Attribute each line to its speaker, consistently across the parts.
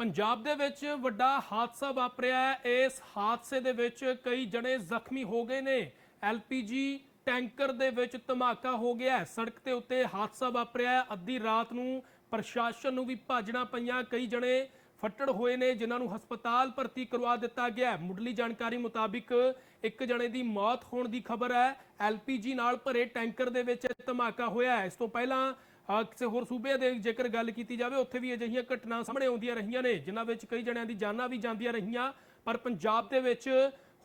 Speaker 1: ਪੰਜਾਬ ਦੇ ਵਿੱਚ ਵੱਡਾ ਹਾਦਸਾ ਵਾਪਰਿਆ ਹੈ। ਇਸ ਹਾਦਸੇ ਦੇ ਵਿੱਚ ਕਈ ਜਣੇ ਜ਼ਖਮੀ ਹੋ ਗਏ ਨੇ। ਐਲਪੀਜੀ ਟੈਂਕਰ ਦੇ ਵਿੱਚ ਧਮਾਕਾ ਹੋ ਗਿਆ ਹੈ। ਸੜਕ ਦੇ ਉੱਤੇ ਹਾਦਸਾ ਵਾਪਰਿਆ ਹੈ। ਅੱਧੀ ਰਾਤ ਨੂੰ ਪ੍ਰਸ਼ਾਸਨ ਨੂੰ ਵੀ ਭਾਜਣਾ ਪਈਆਂ। ਕਈ ਜਣੇ ਫੱਟੜ ਹੋਏ ਨੇ, ਜਿਨ੍ਹਾਂ ਨੂੰ ਹਸਪਤਾਲ ਭਰਤੀ ਕਰਵਾ ਦਿੱਤਾ ਗਿਆ ਹੈ। ਮੁੱਢਲੀ ਜਾਣਕਾਰੀ ਮੁਤਾਬਿਕ ਇੱਕ ਜਣੇ ਦੀ ਮੌਤ ਹੋਣ ਦੀ ਖਬਰ ਹੈ। ਐਲਪੀਜੀ ਨਾਲ ਭਰੇ ਟੈਂਕਰ ਦੇ ਵਿੱਚ ਧਮਾਕਾ ਹੋਇਆ ਹੈ। ਇਸ ਤੋਂ ਪਹਿਲਾਂ ਕਿਸੇ ਹੋਰ ਸੂਬੇ ਦੇ ਜੇਕਰ ਗੱਲ ਕੀਤੀ ਜਾਵੇ, ਉੱਥੇ ਵੀ ਅਜਿਹੀਆਂ ਘਟਨਾ ਸਾਹਮਣੇ ਆਉਂਦੀਆਂ ਰਹੀਆਂ ਨੇ, ਜਿਨ੍ਹਾਂ ਵਿੱਚ ਕਈ ਜਣਿਆਂ ਦੀ ਜਾਨਾਂ ਵੀ ਜਾਂਦੀਆਂ ਰਹੀਆਂ। ਪਰ ਪੰਜਾਬ ਦੇ ਵਿੱਚ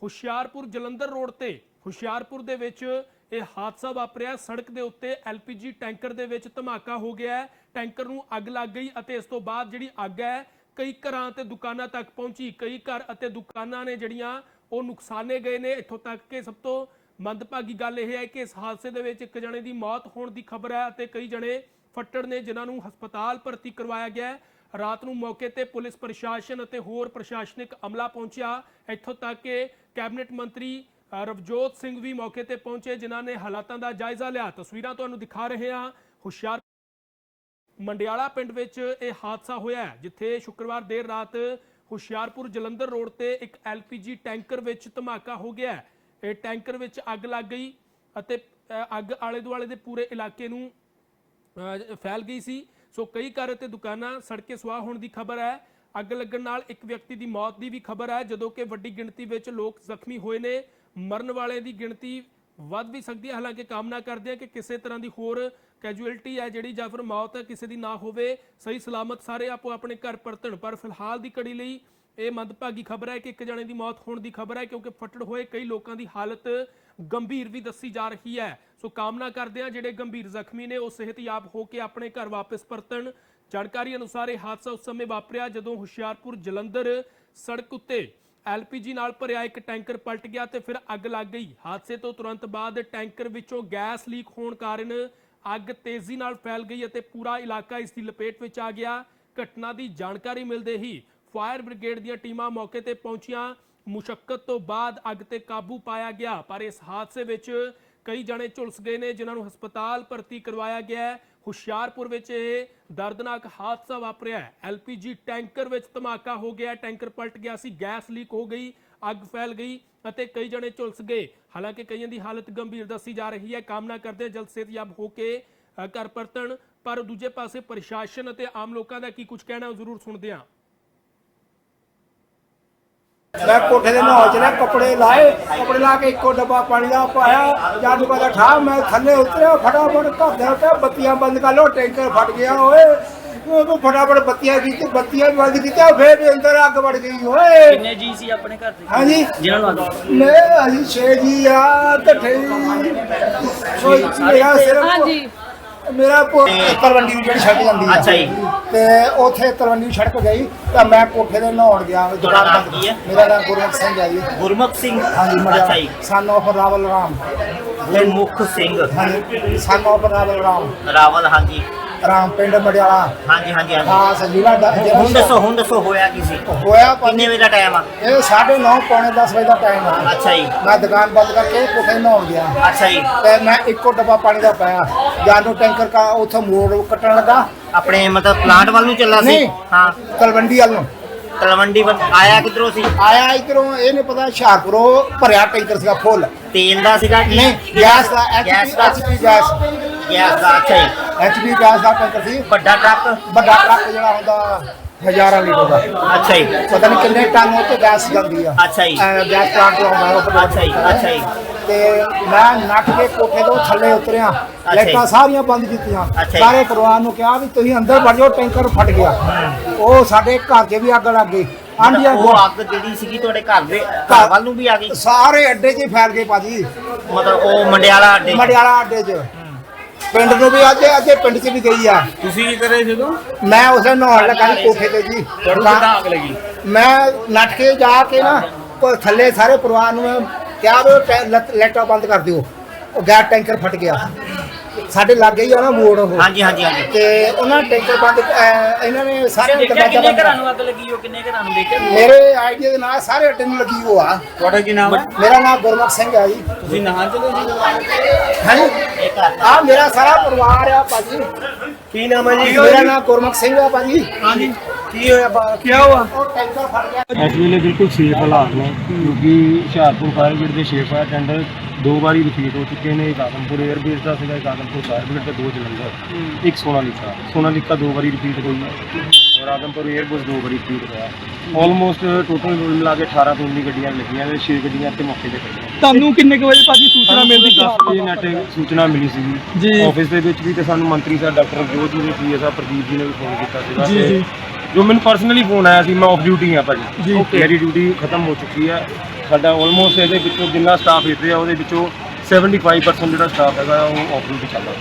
Speaker 1: ਹੁਸ਼ਿਆਰਪੁਰ ਜਲੰਧਰ ਰੋਡ ਤੇ, ਹੁਸ਼ਿਆਰਪੁਰ ਦੇ ਵਿੱਚ ਇਹ ਹਾਦਸਾ ਵਾਪਰਿਆ। ਸੜਕ ਦੇ ਉੱਤੇ ਐਲਪੀਜੀ ਟੈਂਕਰ ਦੇ ਵਿੱਚ ਧਮਾਕਾ ਹੋ ਗਿਆ ਟੈਂਕਰ ਨੂੰ ਅੱਗ ਲੱਗ ਗਈ ਅਤੇ ਇਸ ਤੋਂ ਬਾਅਦ ਜਿਹੜੀ ਅੱਗ ਹੈ, ਕਈ ਘਰਾਂ ਤੇ ਦੁਕਾਨਾਂ ਤੱਕ ਪਹੁੰਚੀ। ਕਈ ਘਰ ਅਤੇ ਦੁਕਾਨਾਂ ਨੇ ਜਿਹੜੀਆਂ ਉਹ ਨੁਕਸਾਨੇ ਗਏ ਨੇ। ਇੱਥੋਂ ਤੱਕ ਕਿ ਸਭ ਤੋਂ ਮੰਦਭਾਗੀ ਗੱਲ ਇਹ ਹੈ ਕਿ ਇਸ ਹਾਦਸੇ ਦੇ ਵਿੱਚ ਇੱਕ ਜਣੇ ਦੀ ਮੌਤ ਹੋਣ ਦੀ ਖਬਰ ਹੈ ਅਤੇ ਕਈ ਜਣੇ ਫੱਟੜ ਨੇ ਜਿਨ੍ਹਾਂ ਨੂੰ ਹਸਪਤਾਲ ਭਰਤੀ ਕਰਵਾਇਆ ਗਿਆ ਹੈ, ਰਾਤ ਨੂੰ ਮੌਕੇ ਤੇ ਪੁਲਿਸ ਪ੍ਰਸ਼ਾਸਨ ਅਤੇ ਹੋਰ ਪ੍ਰਸ਼ਾਸਨਿਕ ਅਮਲਾ ਪਹੁੰਚਿਆ। ਇੱਥੋਂ ਤੱਕ ਕਿ ਕੈਬਨਿਟ ਮੰਤਰੀ ਰਵਜੋਤ ਸਿੰਘ ਵੀ ਮੌਕੇ ਤੇ ਪਹੁੰਚੇ, ਜਿਨ੍ਹਾਂ ਨੇ ਹਾਲਾਤਾਂ ਦਾ ਜਾਇਜ਼ਾ ਲਿਆ। ਤਸਵੀਰਾਂ ਤੁਹਾਨੂੰ ਦਿਖਾ ਰਹੇ ਹਾਂ। ਹੁਸ਼ਿਆਰ ਮੰਡਿਆਲਾ ਪਿੰਡ ਵਿੱਚ ਇਹ ਹਾਦਸਾ ਹੋਇਆ ਜਿੱਥੇ ਸ਼ੁੱਕਰਵਾਰ ਦੇਰ ਰਾਤ ਹੁਸ਼ਿਆਰਪੁਰ ਜਲੰਧਰ ਰੋਡ ਤੇ ਇੱਕ ਐਲਪੀਜੀ ਟੈਂਕਰ ਵਿੱਚ ਧਮਾਕਾ ਹੋ ਗਿਆ ਇਹ ਟੈਂਕਰ ਵਿੱਚ ਅੱਗ ਲੱਗ ਗਈ ਅਤੇ ਅੱਗ ਆਲੇ ਦੁਆਲੇ ਦੇ ਪੂਰੇ ਇਲਾਕੇ ਨੂੰ ਫੈਲ ਗਈ ਸੀ। ਸੋ ਕਈ ਘਰ ਅਤੇ ਦੁਕਾਨਾਂ ਸੜਕੇ ਸੁਆਹ ਹੋਣ ਦੀ ਖਬਰ ਹੈ। ਅੱਗ ਲੱਗਣ ਨਾਲ ਇੱਕ ਵਿਅਕਤੀ ਦੀ ਮੌਤ ਦੀ ਵੀ ਖਬਰ ਹੈ, ਜਦੋਂ ਕਿ ਵੱਡੀ ਗਿਣਤੀ ਵਿੱਚ ਲੋਕ ਜ਼ਖਮੀ ਹੋਏ ਨੇ। ਮਰਨ ਵਾਲਿਆਂ ਦੀ ਗਿਣਤੀ ਵੱਧ ਵੀ ਸਕਦੀ ਹੈ। ਹਾਲਾਂਕਿ ਕਾਮਨਾ ਕਰਦੇ ਹਾਂ ਕਿ ਕਿਸੇ ਤਰ੍ਹਾਂ ਦੀ ਹੋਰ ਕੈਜੂਅਲਟੀ ਹੈ ਜਿਹੜੀ ਜਾਂ ਫਿਰ ਮੌਤ ਹੈ ਕਿਸੇ ਦੀ ਨਾ ਹੋਵੇ। ਸਹੀ ਸਲਾਮਤ ਸਾਰੇ ਆਪੋ ਆਪਣੇ ਘਰ ਪਰਤਣ। ਪਰ ਫਿਲਹਾਲ ਦੀ ਘੜੀ ਲਈ ਇਹ ਮੰਦਭਾਗੀ ਖਬਰ ਹੈ ਕਿ ਇੱਕ ਜਣੇ ਦੀ ਮੌਤ ਹੋਣ ਦੀ ਖਬਰ ਹੈ ਕਿਉਂਕਿ ਫੱਟੜ ਹੋਏ ਕਈ ਲੋਕਾਂ ਦੀ ਹਾਲਤ ਗੰਭੀਰ ਵੀ ਦੱਸੀ ਜਾ ਰਹੀ ਹੈ। ਸੋ ਕਾਮਨਾ ਕਰਦੇ ਆ ਜਿਹੜੇ ਗੰਭੀਰ ਜ਼ਖਮੀ ਨੇ ਉਹ ਸਿਹਤਯਾਬ ਹੋ ਕੇ ਆਪਣੇ ਘਰ ਵਾਪਸ ਪਰਤਣ। ਜਾਣਕਾਰੀ ਅਨੁਸਾਰ ਇਹ ਹਾਦਸਾ ਉਸ ਸਮੇਂ ਵਾਪਰਿਆ ਜਦੋਂ ਹੁਸ਼ਿਆਰਪੁਰ ਜਲੰਧਰ ਸੜਕ ਉੱਤੇ ਐਲਪੀਜੀ ਨਾਲ ਭਰਿਆ ਇੱਕ ਟੈਂਕਰ ਪਲਟ ਗਿਆ ਤੇ ਫਿਰ ਅੱਗ ਲੱਗ ਗਈ। ਹਾਦਸੇ ਤੋਂ ਤੁਰੰਤ ਬਾਅਦ ਟੈਂਕਰ ਵਿੱਚੋਂ ਗੈਸ ਲੀਕ ਹੋਣ ਕਾਰਨ ਅੱਗ ਤੇਜ਼ੀ ਨਾਲ ਫੈਲ ਗਈ ਅਤੇ ਪੂਰਾ ਇਲਾਕਾ ਇਸ ਦੀ ਲਪੇਟ ਵਿੱਚ ਆ ਗਿਆ। ਘਟਨਾ ਦੀ ਜਾਣਕਾਰੀ ਮਿਲਦੇ ਹੀ ਫਾਇਰ ਬ੍ਰਿਗੇਡ ਦੀਆਂ ਟੀਮਾਂ ਮੌਕੇ ਤੇ ਪਹੁੰਚੀਆਂ। ਮੁਸ਼ਕਲ ਤੋਂ ਬਾਅਦ ਅੱਗ ਤੇ ਕਾਬੂ ਪਾਇਆ ਗਿਆ, ਪਰ ਇਸ ਹਾਦਸੇ ਵਿੱਚ ਕਈ ਜਣੇ ਝੁਲਸ ਗਏ ਨੇ, ਜਿਨ੍ਹਾਂ ਨੂੰ ਹਸਪਤਾਲ ਭਰਤੀ ਕਰਵਾਇਆ ਗਿਆ ਹੈ। ਹੁਸ਼ਿਆਰਪੁਰ ਵਿੱਚ ਇਹ ਦਰਦਨਾਕ ਹਾਦਸਾ ਵਾਪਰਿਆ ਹੈ। ਐਲਪੀਜੀ ਟੈਂਕਰ ਵਿੱਚ ਧਮਾਕਾ ਹੋ ਗਿਆ, ਟੈਂਕਰ ਪਲਟ ਗਿਆ ਸੀ, ਗੈਸ ਲੀਕ ਹੋ ਗਈ, ਅੱਗ ਫੈਲ ਗਈ ਅਤੇ ਕਈ ਜਣੇ ਝੁਲਸ ਗਏ। ਹਾਲਾਂਕਿ ਕਈਆਂ ਦੀ ਹਾਲਤ ਗੰਭੀਰ ਦੱਸੀ ਜਾ ਰਹੀ ਹੈ। ਕਾਮਨਾ ਕਰਦੇ ਹਾਂ ਜਲਦ ਸਿਹਤਯਾਬ ਹੋ ਕੇ ਘਰ ਪਰਤਣ, ਪਰ ਦੂਜੇ ਪਾਸੇ ਪ੍ਰਸ਼ਾਸਨ ਅਤੇ ਆਮ ਲੋਕਾਂ ਦਾ ਕੀ ਕੁਝ ਕਹਿਣਾ ਜ਼ਰੂਰ ਸੁਣਦੇ ਹਾਂ।
Speaker 2: ਮੈਂ ਕੋਠੇ ਦੇ ਨਹਾਉ ਚ ਨਾ ਕੱਪੜੇ ਲਾਏ ਕੱਪੜੇ ਲਾ ਕੇ ਇੱਕੋ ਡੱਬਾ ਪਾਣੀ ਦਾ ਪਾਇਆ ਜਦ ਕਦਾ ਠਾ ਮੈਂ ਥੱਲੇ ਉਤਰਿਆ ਫਟਾਫਟ ਘਰ ਦੇ ਉੱਤੇ ਬੱਤੀਆਂ ਬੰਦ ਕਰ ਲੋ ਟੈਂਕਰ ਫਟ ਗਿਆ ਓਏ। ਉਹ ਫਟਾਫਟ ਬੱਤੀਆਂ ਕੀਤੀ ਬੱਤੀਆਂ ਵੀ ਬੰਦ ਕੀਤੀਆਂ ਫੇਰ ਵੀ ਅੰਦਰ ਅੱਗ ਵੜ ਗਈ ਓਏ।
Speaker 3: ਕਿੰਨੇ ਜੀ ਸੀ ਆਪਣੇ ਘਰ ਦੇ?
Speaker 2: ਹਾਂਜੀ।
Speaker 3: ਜਿਨ੍ਹਾਂ ਨੂੰ ਅੱਗ
Speaker 2: ਮੈਂ ਅਸੀਂ ਛੇ ਜੀ ਆ ਢੱਠੇ ਕੋਈ ਮੇਰਾ ਸਿਰਫ
Speaker 4: ਹਾਂਜੀ
Speaker 2: ਮੇਰਾ ਪੁ- ਤਲਵੰਡੀ ਨੂੰ ਜਿਹੜੀ ਸੜਕ ਜਾਂਦੀ ਆ।
Speaker 3: ਅੱਛਾ ਜੀ।
Speaker 2: ਤੇ ਉੱਥੇ ਤਲਵੰਡੀ ਸੜਕ ਗਈ ਤਾਂ ਮੈਂ ਕੋਠੇ ਦੇ ਨਹਾਉਣ ਗਿਆ ਦੁਕਾਨ
Speaker 3: ਨਾਮ
Speaker 2: ਬੰਦ।
Speaker 3: ਕੀ ਹੈ?
Speaker 2: ਮੇਰਾ ਨਾਮ ਗੁਰਮੁਖ ਸਿੰਘ ਹੈ ਜੀ।
Speaker 3: ਗੁਰਮੁਖ ਸਿੰਘ?
Speaker 2: ਹਾਂਜੀ
Speaker 3: ਅੱਛਾ ਜੀ।
Speaker 2: ਮੜਿਆ ਸਨ ਆਫ ਰਾਵਲ ਰਾਮ।
Speaker 3: ਗੁਰਮੁਖ ਸਿੰਘ।
Speaker 2: ਹਾਂਜੀ ਸਨ ਆਫ ਰਾਵਲ ਰਾਮ।
Speaker 3: ਰਾਵਲ ਹਾਂਜੀ।
Speaker 2: ਰਾਮ ਪਿੰਡ ਮੜਿਆਲਾ।
Speaker 3: ਹਾਂਜੀ ਹਾਂਜੀ ਹਾਂਜੀ।
Speaker 2: ਹਾਂ ਸੰਜੀਵਾ ਦਾ
Speaker 3: ਹੁਣ ਦੱਸੋ ਹੁਣ ਦੱਸੋ ਹੋਇਆ ਕੀ ਸੀ?
Speaker 2: ਹੋਇਆ ਪੰਜ-
Speaker 3: ਕਿੰਨੇ ਵਜੇ ਦਾ ਟਾਈਮ ਆ?
Speaker 2: ਇਹ 9:30 ਪੌਣੇ 10 ਵਜੇ ਦਾ ਟਾਈਮ ਆ।
Speaker 3: ਅੱਛਾ ਜੀ।
Speaker 2: ਮੈਂ ਦੁਕਾਨ ਬੰਦ ਕਰਕੇ ਕੋਠੇ ਨਹਾਉਣ ਗਿਆ।
Speaker 3: ਅੱਛਾ ਜੀ।
Speaker 2: ਤੇ ਮੈਂ ਇੱਕੋ ਡੱਬਾ ਪਾਣੀ ਦਾ ਪਾਇਆ। ਜਾਨੋ ਟੈਂਕਰ ਕਾ ਉਥੋਂ ਮੋੜ ਕੱਟਣ ਲੱਗਾ।
Speaker 3: ਆਪਣੇ ਮਤਲਬ ਪਲਾਂਟ ਵੱਲ ਨੂੰ ਚੱਲਾ ਸੀ?
Speaker 2: ਨਹੀਂ।
Speaker 3: ਹਾਂ।
Speaker 2: ਤਲਵੰਡੀ ਵੱਲ ਨੂੰ।
Speaker 3: ਤਲਵੰਡੀ ਵੱਲ ਆਇਆ ਕਿਧਰੋਂ ਸੀ?
Speaker 2: ਆਇਆ ਇਧਰੋਂ ਇਹ ਨਹੀਂ ਪਤਾ ਹੁਸ਼ਿਆਰਪੁਰੋਂ ਭਰਿਆ ਟੈਂਕਰ ਸੀਗਾ ਫੁੱਲ।
Speaker 3: ਤੇਲ ਦਾ ਸੀਗਾ ਕਿ?
Speaker 2: ਨਹੀਂ ਗੈਸ ਦਾ
Speaker 3: ਗੈਸ
Speaker 2: ਐਚਪੀ
Speaker 3: ਦਾ।
Speaker 2: HP gas.
Speaker 3: ਗੈਸ ਦਾ ਅੱਛਾ ਜੀ
Speaker 2: ਐਚਪੀ ਗੈਸ ਦਾ ਟੈਂਕਰ ਸੀ।
Speaker 3: ਵੱਡਾ ਟਰੱਕ।
Speaker 2: ਵੱਡਾ ਟਰੱਕ ਜਿਹੜਾ ਹੁੰਦਾ ਹਜ਼ਾਰਾਂ ਲੀਟਰ ਦਾ।
Speaker 3: ਅੱਛਾ ਜੀ।
Speaker 2: ਪਤਾ ਨਹੀਂ ਕਿੰਨੇ ਟਨ ਉਹ ਤੇ ਗੈਸ ਜਾਂਦੀ ਆ।
Speaker 3: ਅੱਛਾ ਜੀ।
Speaker 2: ਅਹ ਗੈਸ ਪਲਾਂਟ ਤੋਂ ਆਉਂਦਾ ਉਹ ਵੱਡਾ
Speaker 3: ਅੱਛਾ ਜੀ ਅੱਛਾ ਜੀ।
Speaker 2: ਤੇ ਮੈਂ ਨੱਠ ਕੇ ਕੋਠੇ ਤੋਂ ਥੱਲੇ ਉਤਰਿਆ।
Speaker 3: ਜੀ।
Speaker 2: ਲਾਈਟਾਂ ਸਾਰੀਆਂ ਬੰਦ ਕੀਤੀਆਂ।
Speaker 3: ਅੱਛਾ ਜੀ।
Speaker 2: ਸਾਰੇ ਪਰਿਵਾਰ ਨੂੰ ਕਿਹਾ ਵੀ ਤੁਸੀਂ ਅੰਦਰ ਵੜ ਜਾਓ ਟੈਂਕਰ ਫਟ ਗਿਆ। ਉਹ ਸਾਡੇ ਘਰ 'ਚ ਵੀ ਅੱਗ ਲੱਗ ਗਈ। ਆਂਡੀਆਂ
Speaker 3: ਉਹ ਅੱਗ ਜਿਹੜੀ ਸੀਗੀ ਤੁਹਾਡੇ ਘਰ ਦੇ ਘਰ ਵੱਲ ਨੂੰ ਵੀ ਆ ਗਈ?
Speaker 2: ਸਾਰੇ ਅੱਡੇ 'ਚ ਹੀ ਫੈਲ ਗਏ ਭਾਜੀ।
Speaker 3: ਮਤਲਬ ਉਹ ਮੰਡਿਆਲਾ ਅੱਡੇ
Speaker 2: ਮੜਿਆਲਾ ਅੱਡੇ 'ਚ। ਪਿੰਡ ਨੂੰ ਵੀ ਅੱਜ ਅੱਗੇ ਪਿੰਡ 'ਚ ਵੀ ਗਈ ਆ।
Speaker 5: ਤੁਸੀਂ ਕੀ ਕਰੇ ਜਦੋਂ
Speaker 2: ਮੈਂ ਉਸੇ ਨਹਾਉਣ ਲੱਗਾ ਸੀ ਕੋਠੇ ਤੇ ਜੀ।
Speaker 5: ਤੁਹਾਨੂੰ ਕਿੱਦਾਂ ਅੱਗ ਲੱਗੀ।
Speaker 2: ਮੈਂ ਨੱਠ ਕੇ ਜਾ ਕੇ ਨਾ ਉਹ ਥੱਲੇ ਸਾਰੇ ਪਰਿਵਾਰ ਨੂੰ ਮੈਂ ਕਿਹਾ ਵੀ ਉਹ ਟੈ- ਲੱਟ- ਲਾਈਟਾਂ ਬੰਦ ਕਰ ਦਿਓ। ਉਹ ਗੈਸ ਟੈਂਕਰ ਫਟ ਗਿਆ। ਸਾਡੇ ਲੱਗੇ ਹੀ ਆ ਨਾ ਮੋੜ ਉਹ।
Speaker 3: ਹਾਂਜੀ ਹਾਂਜੀ ਹਾਂਜੀ।
Speaker 2: ਤੇ ਉਹਨਾਂ ਟੈਂਕਰ ਬੰਦ ਅਹ ਇਹਨਾਂ ਨੇ ਸਾਰੇ
Speaker 3: ਦੇਖਿਆ
Speaker 2: ਦਰਵਾਜ਼ਾ
Speaker 3: ਕਿੰਨੇ
Speaker 2: ਬੰਦ
Speaker 3: ਘਰਾਂ ਨੂੰ ਅੱਗ ਲੱਗੀ ਉਹ ਕਿੰਨੇ ਘਰਾਂ ਨੂੰ ਦੇਖਿਆ?
Speaker 2: ਮੇਰੇ ਆਈਡੀਆ ਦੇ ਨਾਲ ਸਾਰੇ ਅੱਡੇ ਨੂੰ ਲੱਗੀ ਉਹ ਆ।
Speaker 5: ਤੁਹਾਡਾ ਕੀ ਨਾਮ ਹੈ
Speaker 2: ਮੇਰਾ ਨਾਮ ਗੁਰਮੁਖ ਸਿੰਘ ਹੈ ਜੀ।
Speaker 5: ਤੁਸੀਂ ਨਹਾਣ ਚਲੇ ਜੀ।
Speaker 2: ਹਾਂਜੀ ਆ ਮੇਰਾ ਸਾਰਾ ਪਰਿਵਾਰ ਆ ਭਾਜੀ।
Speaker 5: ਕੀ ਨਾਮ ਹੈ
Speaker 2: ਮੇਰਾ ਨਾਮ ਗੁਰਮੁਖ ਸਿੰਘ ਆ ਭਾਜੀ।
Speaker 5: ਹਾਂਜੀ।
Speaker 2: ਕੀ ਹੋਇਆ ਕੀ ਹੁਆ ਉਹ ਟੈਂਕਰ ਫਟ ਗਿਆ।
Speaker 4: ਇਸ ਵੇਲੇ ਬਿਲਕੁਲ ਸੇਫ ਹਾਲਾਤ ਨੇ ਕਿਉਂਕਿ ਹੁਸ਼ਿਆਰਪੁਰ ਫਾਇਰ ਬ੍ਰਿਗੇਡ ਦੇ ਛੇ ਫਾਇਰ ਟੈਂਡਰ ਦੋ ਵਾਰੀ ਰਿਪੀਟ ਹੋ ਚੁੱਕੇ ਨੇ ਇੱਕ ਆਦਮਪੁਰ 에ਅਰ ਬੇਸ ਦਾ ਸੀਗਾ ਇੱਕ ਆਦਮਪੁਰ ਬ੍ਰਿਗੇਡ ਤੇ ਦੋ ਜਲੰਧਰ ਇੱਕ ਸੋਨਾਲੀਕਾ। ਸੋਨਾਲੀਕਾ ਦੋ ਵਾਰੀ ਰਿਪੀਟ ਹੋਈ ਹੈ ਔਰ ਆਦਮਪੁਰ 에ਅਰ ਬੇਸ ਦੋ ਵਾਰੀ ਰਿਪੀਟ ਹੋਇਆ। ਆਲਮੋਸਟ ਟੋਟਲ ਮਿਲਾ ਕੇ 18 ਤੋਂ 19 ਗੱਡੀਆਂ ਲੱਗੀਆਂ ਨੇ 6 ਗੱਡੀਆਂ ਇੱਥੇ ਮੌਕੇ ਤੇ ਖੜੀਆਂ
Speaker 6: ਤੁਹਾਨੂੰ ਕਿੰਨੇ ਕੁ ਵਜੇ ਭਾਜੀ ਸੂਚਨਾ ਮਿਲਦੀ ਕਿ
Speaker 4: 10 ਵਜੇ ਨੈਟ ਸੂਚਨਾ ਮਿਲੀ ਸੀਗੀ।
Speaker 6: ਜੀ।
Speaker 4: ਆਫਿਸ ਦੇ ਵਿੱਚ ਵੀ ਤੇ ਸਾਨੂੰ ਮੰਤਰੀ ਸਾਹਿਬ ਡਾਕਟਰ ਜੋਤ ਜੀ ਨੇ ਸਾਹਿਬ ਪ੍ਰਦੀਪ ਜੀ ਨੇ ਵੀ ਫੋਨ ਕੀਤਾ ਸੀਗਾ
Speaker 6: ਜੀ,
Speaker 4: ਤੇ
Speaker 6: ਜੀ।
Speaker 4: ਜੋ ਮੈਨੂੰ ਪਰਸਨਲੀ ਫੋਨ ਆਇਆ ਸੀ ਮੈਂ ਆਫ ਡਿਊਟੀ ਆ ਭਾਜੀ
Speaker 6: ਜੀ। Okay.
Speaker 4: ਮੇਰੀ ਡਿਊਟੀ ਖਤਮ ਹੋ ਚੁੱਕੀ ਹੈ ਸਾਡਾ ਆਲਮੋਸਟ ਇਹਦੇ ਵਿੱਚੋਂ ਜਿੰਨਾ ਸਟਾਫ ਇੱਥੇ ਆ ਉਹਦੇ ਵਿੱਚੋਂ 75% ਜਿਹੜਾ ਸਟਾਫ ਹੈਗਾ ਉਹ ਆਫ ਡਿਊਟੀ ਚੱਲਦਾ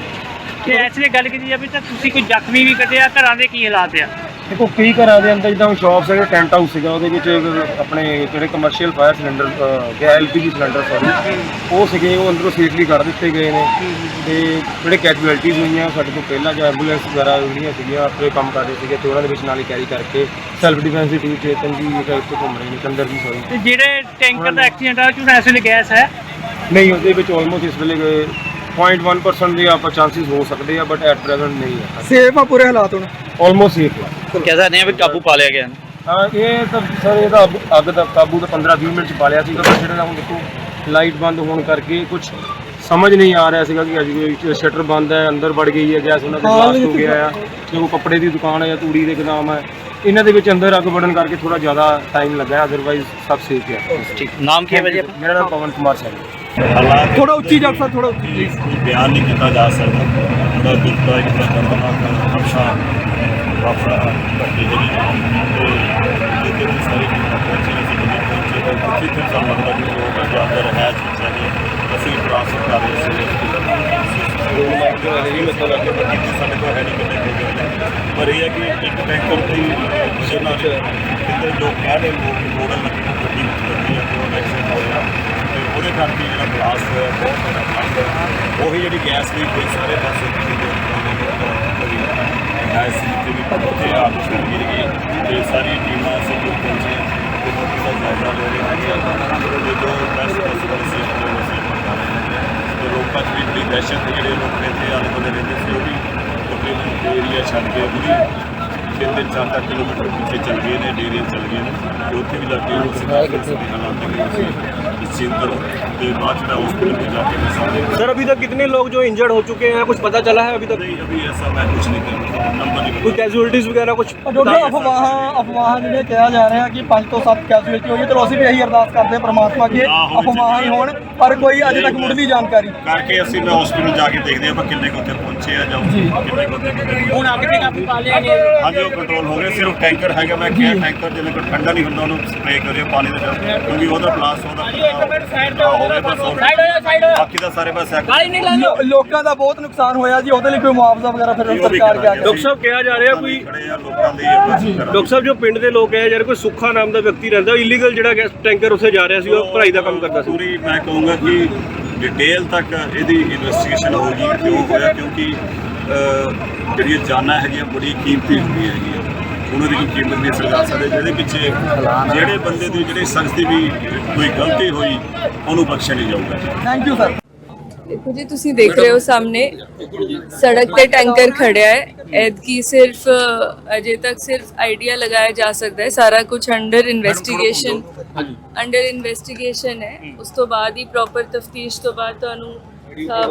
Speaker 7: ਤੇ ਐਕਚੁਅਲੀ ਗੱਲ ਕੀਤੀ ਜਾਵੇ ਤਾਂ ਤੁਸੀਂ ਕੋਈ ਜ਼ਖਮੀ ਵੀ ਕੱਢਿਆ ਘਰਾਂ ਦੇ ਕੀ ਹਾਲਾਤ ਆ
Speaker 4: ਦੇਖੋ ਕਈ ਘਰਾਂ ਦੇ ਅੰਦਰ ਜਿੱਦਾਂ ਸ਼ਾਪ ਸੀਗਾ ਟੈਂਟ ਹਾਊਸ ਸੀਗਾ ਉਹਦੇ ਵਿੱਚ ਆਪਣੇ ਜਿਹੜੇ ਕਮਰਸ਼ੀਅਲ ਫਾਇਰ ਸਿਲੰਡਰ ਗਿਆ ਐਲਪੀਜੀ ਸਿਲੰਡਰ ਸੌਰੀ ਉਹ ਸੀਗੇ ਉਹ ਅੰਦਰੋਂ ਸੇਫਲੀ ਕੱਢ ਦਿੱਤੇ ਗਏ ਨੇ। ਤੇ ਜਿਹੜੇ ਕੈਜੂਅਲਟੀਜ਼ ਹੋਈਆਂ ਸਾਡੇ ਤੋਂ ਪਹਿਲਾਂ ਜੋ ਐਂਬੂਲੈਂਸ ਵਗੈਰਾ ਜਿਹੜੀਆਂ ਸੀਗੀਆਂ ਆਪਣੇ ਕੰਮ ਕਰ ਰਹੇ ਸੀਗੇ ਤੇ ਉਹਨਾਂ ਦੇ ਵਿੱਚ ਨਾਲ ਹੀ ਕੈਰੀ ਕਰਕੇ ਸੈਲਫ ਡਿਫੈਂਸ ਦੀ ਟੀਮ ਚੇਤਨ ਜੀ ਇੱਕ ਇੱਥੇ ਘੁੰਮ ਰਹੇ ਨੇ ਕੰਦਰ ਜੀ ਸੌਰੀ
Speaker 7: ਤੇ ਜਿਹੜੇ ਟੈਂਕਰ ਦਾ ਐਕਸੀਡੈਂਟ ਆ ਉਹ ਐਸਲੇ ਗੈਸ ਹੈ?
Speaker 4: ਨਹੀਂ ਉਹਦੇ ਵਿੱਚ ਆਲਮੋਸਟ ਇਸ ਵੇਲੇ 0.1% ਦੇ ਆਪਾਂ ਚਾਂਸਸ ਹੋ ਸਕਦੇ ਆ ਬਟ ਐਟ ਪ੍ਰੈਜ਼ੈਂਟ ਨਹੀਂ ਹੈ।
Speaker 6: ਸੇਫ ਆ ਪੂਰੇ ਹਾਲਾਤ ਹੁਣ?
Speaker 4: ਆਲਮੋਸਟ ਸੇਫ ਹੈ
Speaker 5: ਕਹਿ ਸਕਦੇ ਆ ਵੀ ਕਾਬੂ ਪਾ ਲਿਆ ਗਿਆ
Speaker 4: ਹਾਂ ਇਹ ਤਾਂ ਸਰ ਇਹਦਾ ਅੱਗ- ਅੱਗ ਦਾ ਕਾਬੂ ਤਾਂ 15-20 ਮਿੰਟ ਚ ਪਾ ਲਿਆ ਸੀਗਾ ਪਰ ਜਿਹੜਾ ਹੁਣ ਦੇਖੋ ਲਾਈਟ ਬੰਦ ਹੋਣ ਕਰਕੇ ਕੁਝ ਸਮਝ ਨਹੀਂ ਆ ਰਿਹਾ ਸੀਗਾ ਕਿ ਅੱਜ ਸ਼ਟਰ ਬੰਦ ਹੈ ਅੰਦਰ ਵੜ ਗਈ ਹੈ ਗੈਸ ਉਹਨਾਂ ਦੇ ਬਲਾਸਟ ਹੋ ਗਿਆ ਆ। ਤੇ ਉਹ ਕੱਪੜੇ ਦੀ ਦੁਕਾਨ ਹੈ ਜਾਂ ਤੂੜੀ ਦੇ ਗੋਦਾਮ ਹੈ ਇਹਨਾਂ ਦੇ ਵਿੱਚ ਅੰਦਰ ਅੱਗ ਵੜਨ ਕਰਕੇ ਥੋੜਾ ਜ਼ਿਆਦਾ ਟਾਈਮ ਲੱਗਾ ਅਦਰਵਾਈਜ਼ ਸਭ ਸੇਫ ਹੈ
Speaker 5: ਠੀਕ। ਨਾਮ ਕੀ ਹੈ ਭਾਜੀ
Speaker 4: ਮੇਰਾ ਨਾਮ ਪਵਨ ਕੁਮਾਰ ਸਿੰਘ ਹੈ।
Speaker 8: ਹਾਲਾਤ
Speaker 6: ਥੋੜਾ ਉੱਚੀ ਡਾਕਟਰ ਸਾਹਿਬ ਥੋੜਾ ਉੱਚੀ।
Speaker 8: ਕੋਈ ਬਿਆਨ ਨਹੀਂ ਕੀਤਾ ਜਾ ਸਕਦਾ। ਬੜਾ ਦੁਖਦਾਇਕ ਬੜਾ ਦਰਦਨਾਕ ਹਾਦਸਾ ਵਾਪਰਾ ਘਟੀ ਜਿਹੜੀ ਤੇ ਜਿਹਦੇ ਵਿੱਚ ਸਾਰੀ ਪਹੁੰਚੀ ਅਸੀਂ ਜਦੋਂ ਪਹੁੰਚੇ ਤਾਂ ਉੱਥੇ ਤੇ ਸਾਨੂੰ ਲੱਗਦਾ ਕਿ ਲੋਕ ਜੋ ਅੰਦਰ ਹੈ ਨੇ ਅਸੀਂ ਟ੍ਰਾਂਸਫਰ ਕਰ ਰਹੇ ਸੀ। ਸਾਡੇ ਕੋਲ ਹੈ ਨਹੀਂ, ਕਿਤੇ ਹੋ ਗਏ ਪਰ ਇਹ ਹੈ ਕਿ ਇੱਕ ਟੈਂਕਰ ਦੀ ਜਿਹਨਾਂ ਕਿਤੇ ਲੋਕ ਕਹਿ ਰਹੇ ਲੋਕ ਮੋੜਨ ਲੱਗੇ ਹੈ ਉਹ ਐਕਸੀਡੈਂਟ ਹੋਇਆ ਤੇ ਉਹਦੇ ਕਰਕੇ ਜਿਹੜਾ ਬਲਾਸਟ ਹੋਇਆ ਬਹੁਤ ਵੱਡਾ ਬਲਾਸਟ ਹੋਇਆ ਉਹੀ ਜਿਹੜੀ ਗੈਸ ਲੀਕ ਹੋਈ ਸਾਰੇ ਪਾਸੇ ਜਿਹੜੀ ਗੈਸ ਲੀਕ ਦੀ ਉੱਥੇ ਆਪ ਛੱਡ ਗਈ ਤੇ ਸਾਰੀ ਟੀਮਾਂ ਸਭ ਲੋਕ ਪਹੁੰਚੇ ਤੇ ਮੌਕੇ ਦਾ ਜਾਇਜ਼ਾ ਲੈ ਰਹੇ ਹਨ ਤੇ ਜੋ ਬੈਸਟ ਪੋਸੀਬਲ ਸੀ ਜੋ ਅਸੀਂ ਕਰ ਰਹੇ ਹਾਂ। ਤੇ ਲੋਕਾਂ 'ਚ ਵੀ ਬੜੀ ਦਹਿਸ਼ਤ ਹੈ ਜਿਹੜੇ ਲੋਕ ਇੱਥੇ ਆਲੇ ਦੁਆਲੇ ਰਹਿੰਦੇ ਸੀ, ਉਹ ਵੀ ਤਕਰੀਬਨ ਏਰੀਆ ਛੱਡ ਕੇ ਪੂਰੀ ਤਿੰਨ ਤਿੰਨ ਚਾਰ ਚਾਰ ਕਿਲੋਮੀਟਰ ਪਿੱਛੇ ਚੱਲ ਗਏ ਨੇ ਡੇਰੀਆਂ ਚੱਲ ਗਏ ਨੇ। ਤੇ ਉੱਥੇ ਵੀ ਲੱਗੇ ਹੋਏ ਸੀ, ਕਾਫੀ ਹਾਲਾਤ ਦੇ ਵਿੱਚ ਇਸ ਚੀਜ਼ ਤੋਂ ਤੇ ਬਾਅਦ ਚ ਹਸਪੀਟਲ में जाके मैं सारे
Speaker 6: सर अभी तक कितने लोग जो इंजर्ड हो चुके हैं कुछ पता चला है अभी तक
Speaker 8: नहीं अभी ऐसा मैं कुछ नहीं कर नंबर नहीं
Speaker 6: ਕੋਈ ਕੈਜੂਅਲਟੀਜ਼ ਵਗੈਰਾ ਕੁਝ ਡਾਕਟਰ ਅਫਵਾਹਾਂ ਅਫਵਾਹਾਂ ਜਿਹੜੇ ਕਿਹਾ ਜਾ ਰਿਹਾ ਕਿ 5 ਤੋਂ 7 ਕੈਜੂਅਲਟੀ ਹੋਈ ਹੈ ਤੇ ਅਸੀਂ ਵੀ ਇਹੀ ਅਰਦਾਸ ਕਰਦੇ ਹਾਂ ਪ੍ਰਮਾਤਮਾ ਅੱਗੇ
Speaker 8: ਨਾ ਹੋਣੀ
Speaker 6: ਅਫਵਾਹਾਂ ਹੀ ਹੋਣ ਪਰ ਕੋਈ ਅਜੇ ਤੱਕ ਮੁੱਢਲੀ ਜਾਣਕਾਰੀ
Speaker 8: ਕਰਕੇ ਅਸੀਂ ਮੈਂ ਹਸਪੀਟਲ ਜਾ ਕੇ ਦੇਖਦੇ ਆਪਾਂ ਕਿੰਨੇ ਕੁ ਉੱਥੇ ਪਹੁੰਚੇ ਆ ਜਾਂ ਕਿੰਨੇ ਕੁ ਉੱਥੇ ਹੁਣ ਅੱਗ ਤੇ ਕਾਬੂ ਪਾ ਲਿਆ ਗਿਆ ਹਾਂਜੀ ਉਹ ਕੰਟਰੋਲ ਹੋ ਗਿਆ ਸਿਰਫ ਟੈਂਕਰ ਹੈਗਾ ਮੈਂ ਕਿਹਾ ਟੈਂਕਰ ਜਿਵੇਂ ਕੋਈ ਠੰਡਾ ਨਹੀਂ ਹੁੰਦਾ ਉਹਨੂੰ ਸਪਰੇਅ ਕਰਿਓ ਪਾਣੀ ਦੇ ਨਾਲ ਕਿਉਂਕਿ ਉਹਦਾ ਬਲਾਸਟ ਉਹਦਾ ਸਾਈਡ ਹੋ ਸਾਈਡ ਹੋ ਜਾ ਸਾਈਡ ਬਾਕੀ ਦਾ ਸਾਰੇ ਬਸ
Speaker 6: ਲੋ- ਲੋਕਾਂ ਦਾ ਬਹੁਤ ਨੁਕਸਾਨ ਹੋਇਆ ਜੀ ਉਹਦੇ ਲਈ ਕੋਈ ਮੁਆਵਜ਼ਾ ਵਗੈਰਾ ਫਿਰ ਸਰਕਾਰ ਕਿਆ ਕਰੇ?
Speaker 8: ਡਾਕਟਰ ਸਾਹਿਬ ਕਿਹਾ ਜਾ ਰਿਹਾ ਕੋਈ ਖੜੇ ਆ ਲੋਕਾਂ ਦੀ ਡਾਕਟਰ
Speaker 9: ਸਾਹਿਬ ਜੋ ਪਿੰਡ ਦੇ ਲੋਕ ਹੈ ਯਾਰ ਕੋਈ ਸੁੱਖਾ ਨਾਮ ਦਾ ਵਿਅਕਤੀ ਰਹਿੰਦਾ ਇਲੀਗਲ ਜਿਹੜਾ ਗੈਸ ਟੈਂਕਰ ਉੱਥੇ ਜਾ ਰਿਹਾ ਸੀ ਉਹ ਭਰਾਈ ਦਾ ਕੰਮ ਕਰਦਾ ਸੀ।
Speaker 8: ਪੂਰੀ ਮੈਂ ਕਹੂੰਗਾ ਕਿ ਡਿਟੇਲ ਤੱਕ ਇਹਦੀ ਇਨਵੈਸਟੀਗੇਸ਼ਨ ਹੋਊਗੀ ਕਿਉਂ ਹੋਇਆ ਕਿਉਂਕਿ ਅਹ, ਜਿਹੜੀਆਂ ਜਾਨਾਂ ਹੈਗੀਆਂ ਬੜੀ ਕੀਮਤੀ ਹੁੰਦੀਆਂ ਹੈਗੀਆਂ। ਉਹਨਾਂ ਦੀ ਕੋਈ ਕੀਮਤ ਨਹੀਂ ਅਸੀਂ ਲਗਾ ਸਕਦੇ ਜਿਹਦੇ ਪਿੱਛੇ ਜਿਹੜੇ ਬੰਦੇ ਦੀ ਜਿਹੜੀ ਸ਼ਖਸ ਦੀ ਵੀ ਕੋਈ ਗਲਤੀ ਹੋਈ ਉਹਨੂੰ ਬਖਸ਼ਿਆ ਨਹੀਂ ਜਾਊਗਾ।
Speaker 6: ਥੈਂਕ ਯੂ ਸਰ
Speaker 10: ਦੇਖੋ ਜੀ ਤੁਸੀਂ ਦੇਖ ਰਹੇ ਹੋ ਸਾਹਮਣੇ ਸੜਕ ਤੇ ਟੈਂਕਰ ਖੜਿਆ ਹੈ। ਐਤਕੀ ਸਿਰਫ ਅ, ਅਜੇ ਤੱਕ ਸਿਰਫ ਆਈਡੀਆ ਲਗਾਇਆ ਜਾ ਸਕਦਾ ਹੈ। ਸਾਰਾ ਕੁਝ ਅੰਡਰ ਇਨਵੈਸਟੀਗੇਸ਼ਨ ਅੰਡਰ ਇਨਵੈਸਟੀਗੇਸ਼ਨ ਹੈ। ਉਸ ਤੋਂ ਬਾਅਦ ਹੀ ਪ੍ਰੋਪਰ ਤਫਤੀਸ਼ ਤੋਂ ਬਾਅਦ ਤੁਹਾਨੂੰ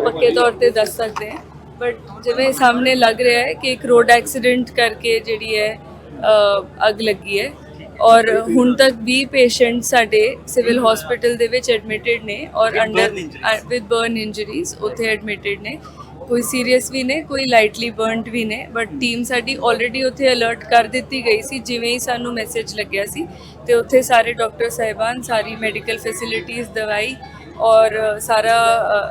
Speaker 10: ਪੱਕੇ ਤੌਰ ਤੇ ਦੱਸ ਸਕਦੇ ਹਾਂ। ਬਟ ਜਿਵੇਂ ਸਾਹਮਣੇ ਲੱਗ ਰਿਹਾ ਹੈ ਕਿ ਇੱਕ ਰੋਡ ਐਕਸੀਡੈਂਟ ਕਰਕੇ ਜਿਹੜੀ ਹੈ ਅੱਗ ਲੱਗੀ ਹੈ। ਔਰ ਹੁਣ ਤੱਕ 20 ਪੇਸ਼ੈਂਟ ਸਾਡੇ ਸਿਵਲ ਹਸਪੀਟਲ ਦੇ ਵਿੱਚ ਐਡਮਿਟਡ ਨੇ ਔਰ ਅੰਡਰ ਵਿਦ ਬਰਨ ਇੰਜਰੀਜ਼ ਉੱਥੇ ਐਡਮਿਟਡ ਨੇ। ਕੋਈ ਸੀਰੀਅਸ ਵੀ ਨੇ ਕੋਈ ਲਾਈਟਲੀ ਬਰਨਡ ਵੀ ਨੇ ਬਟ ਟੀਮ ਸਾਡੀ ਆਲਰੇਡੀ ਉੱਥੇ ਅਲਰਟ ਕਰ ਦਿੱਤੀ ਗਈ ਸੀ ਜਿਵੇਂ ਹੀ ਸਾਨੂੰ ਮੈਸੇਜ ਲੱਗਿਆ ਸੀ। ਤੇ ਉੱਥੇ ਸਾਰੇ ਡਾਕਟਰ ਸਾਹਿਬਾਨ ਸਾਰੀ ਮੈਡੀਕਲ ਫੈਸਿਲਿਟੀਜ਼ ਦਵਾਈ ਔਰ ਅ, ਸਾਰਾ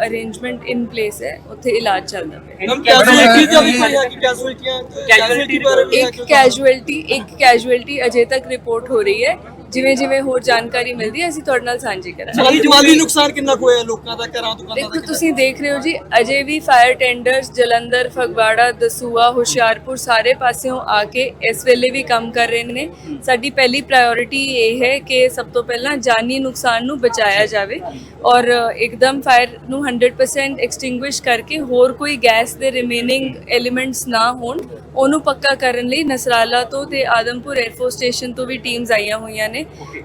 Speaker 10: ਅਰੇਂਜਮੈਂਟ ਇਨ ਪਲੇਸ ਹੈ ਉੱਥੇ ਇਲਾਜ ਚੱਲਦਾ ਪਿਆ
Speaker 6: ਕੈਜੂਅਲਟੀ ਦਾ ਵੀ ਕੋਈ ਹੈ ਕਿ ਕੈਜੂਅਲਟੀਆਂ ਕੈਜੂਅਲਟੀ ਬਾਰੇ ਵੀ ਹੈ
Speaker 10: ਇੱਕ ਕੈਜੂਅਲਟੀ ਇੱਕ ਕੈਜੂਅਲਟੀ ਅਜੇ ਤੱਕ ਰਿਪੋਰਟ ਹੋ ਰਹੀ ਹੈ ਜਿਵੇਂ ਜਿਵੇਂ ਹੋਰ ਜਾਣਕਾਰੀ ਮਿਲਦੀ ਹੈ ਅਸੀਂ ਤੁਹਾਡੇ ਨਾਲ ਸਾਂਝੀ ਕਰਾਂਗੇ।
Speaker 6: ਮਾਲੀ ਨੁਕਸਾਨ ਕਿੰਨਾ ਕੁ ਹੋਇਆ ਲੋਕਾਂ ਦਾ ਘਰਾਂ ਦੁਕਾਨਾਂ
Speaker 10: ਦੇਖੋ ਤੁਸੀਂ ਦੇਖ ਰਹੇ ਹੋ ਜੀ ਅਜੇ ਵੀ ਫਾਇਰ ਟੈਂਡਰਸ ਜਲੰਧਰ ਫਗਵਾੜਾ ਦਸੂਆ ਹੁਸ਼ਿਆਰਪੁਰ ਸਾਰੇ ਪਾਸਿਓਂ ਆ ਕੇ ਇਸ ਵੇਲੇ ਵੀ ਕੰਮ ਕਰ ਰਹੇ ਨੇ। ਸਾਡੀ ਪਹਿਲੀ ਪ੍ਰਾਇੋਰਟੀ ਇਹ ਹੈ ਕਿ ਸਭ ਤੋਂ ਪਹਿਲਾਂ ਜਾਨੀ ਨੁਕਸਾਨ ਨੂੰ ਬਚਾਇਆ ਜਾਵੇ ਔਰ ਇੱਕਦਮ ਫਾਇਰ ਨੂੰ 100% ਐਕਸਟਿੰਗੁਇਸ਼ ਕਰਕੇ ਹੋਰ ਕੋਈ ਗੈਸ ਦੇ ਰਿਮੇਨਿੰਗ ਐਲੀਮੈਂਟਸ ਨਾ ਹੋਣ ਉਹਨੂੰ ਪੱਕਾ ਕਰਨ ਲਈ ਨਸਰਾਲਾ ਤੋਂ ਤੇ ਆਦਮਪੁਰ 에ਅਰਫੋਰਸ ਸਟੇਸ਼ਨ ਤੋਂ ਵੀ ਟੀਮਸ ਆਈਆਂ ਹੋਈਆਂ ਨੇ।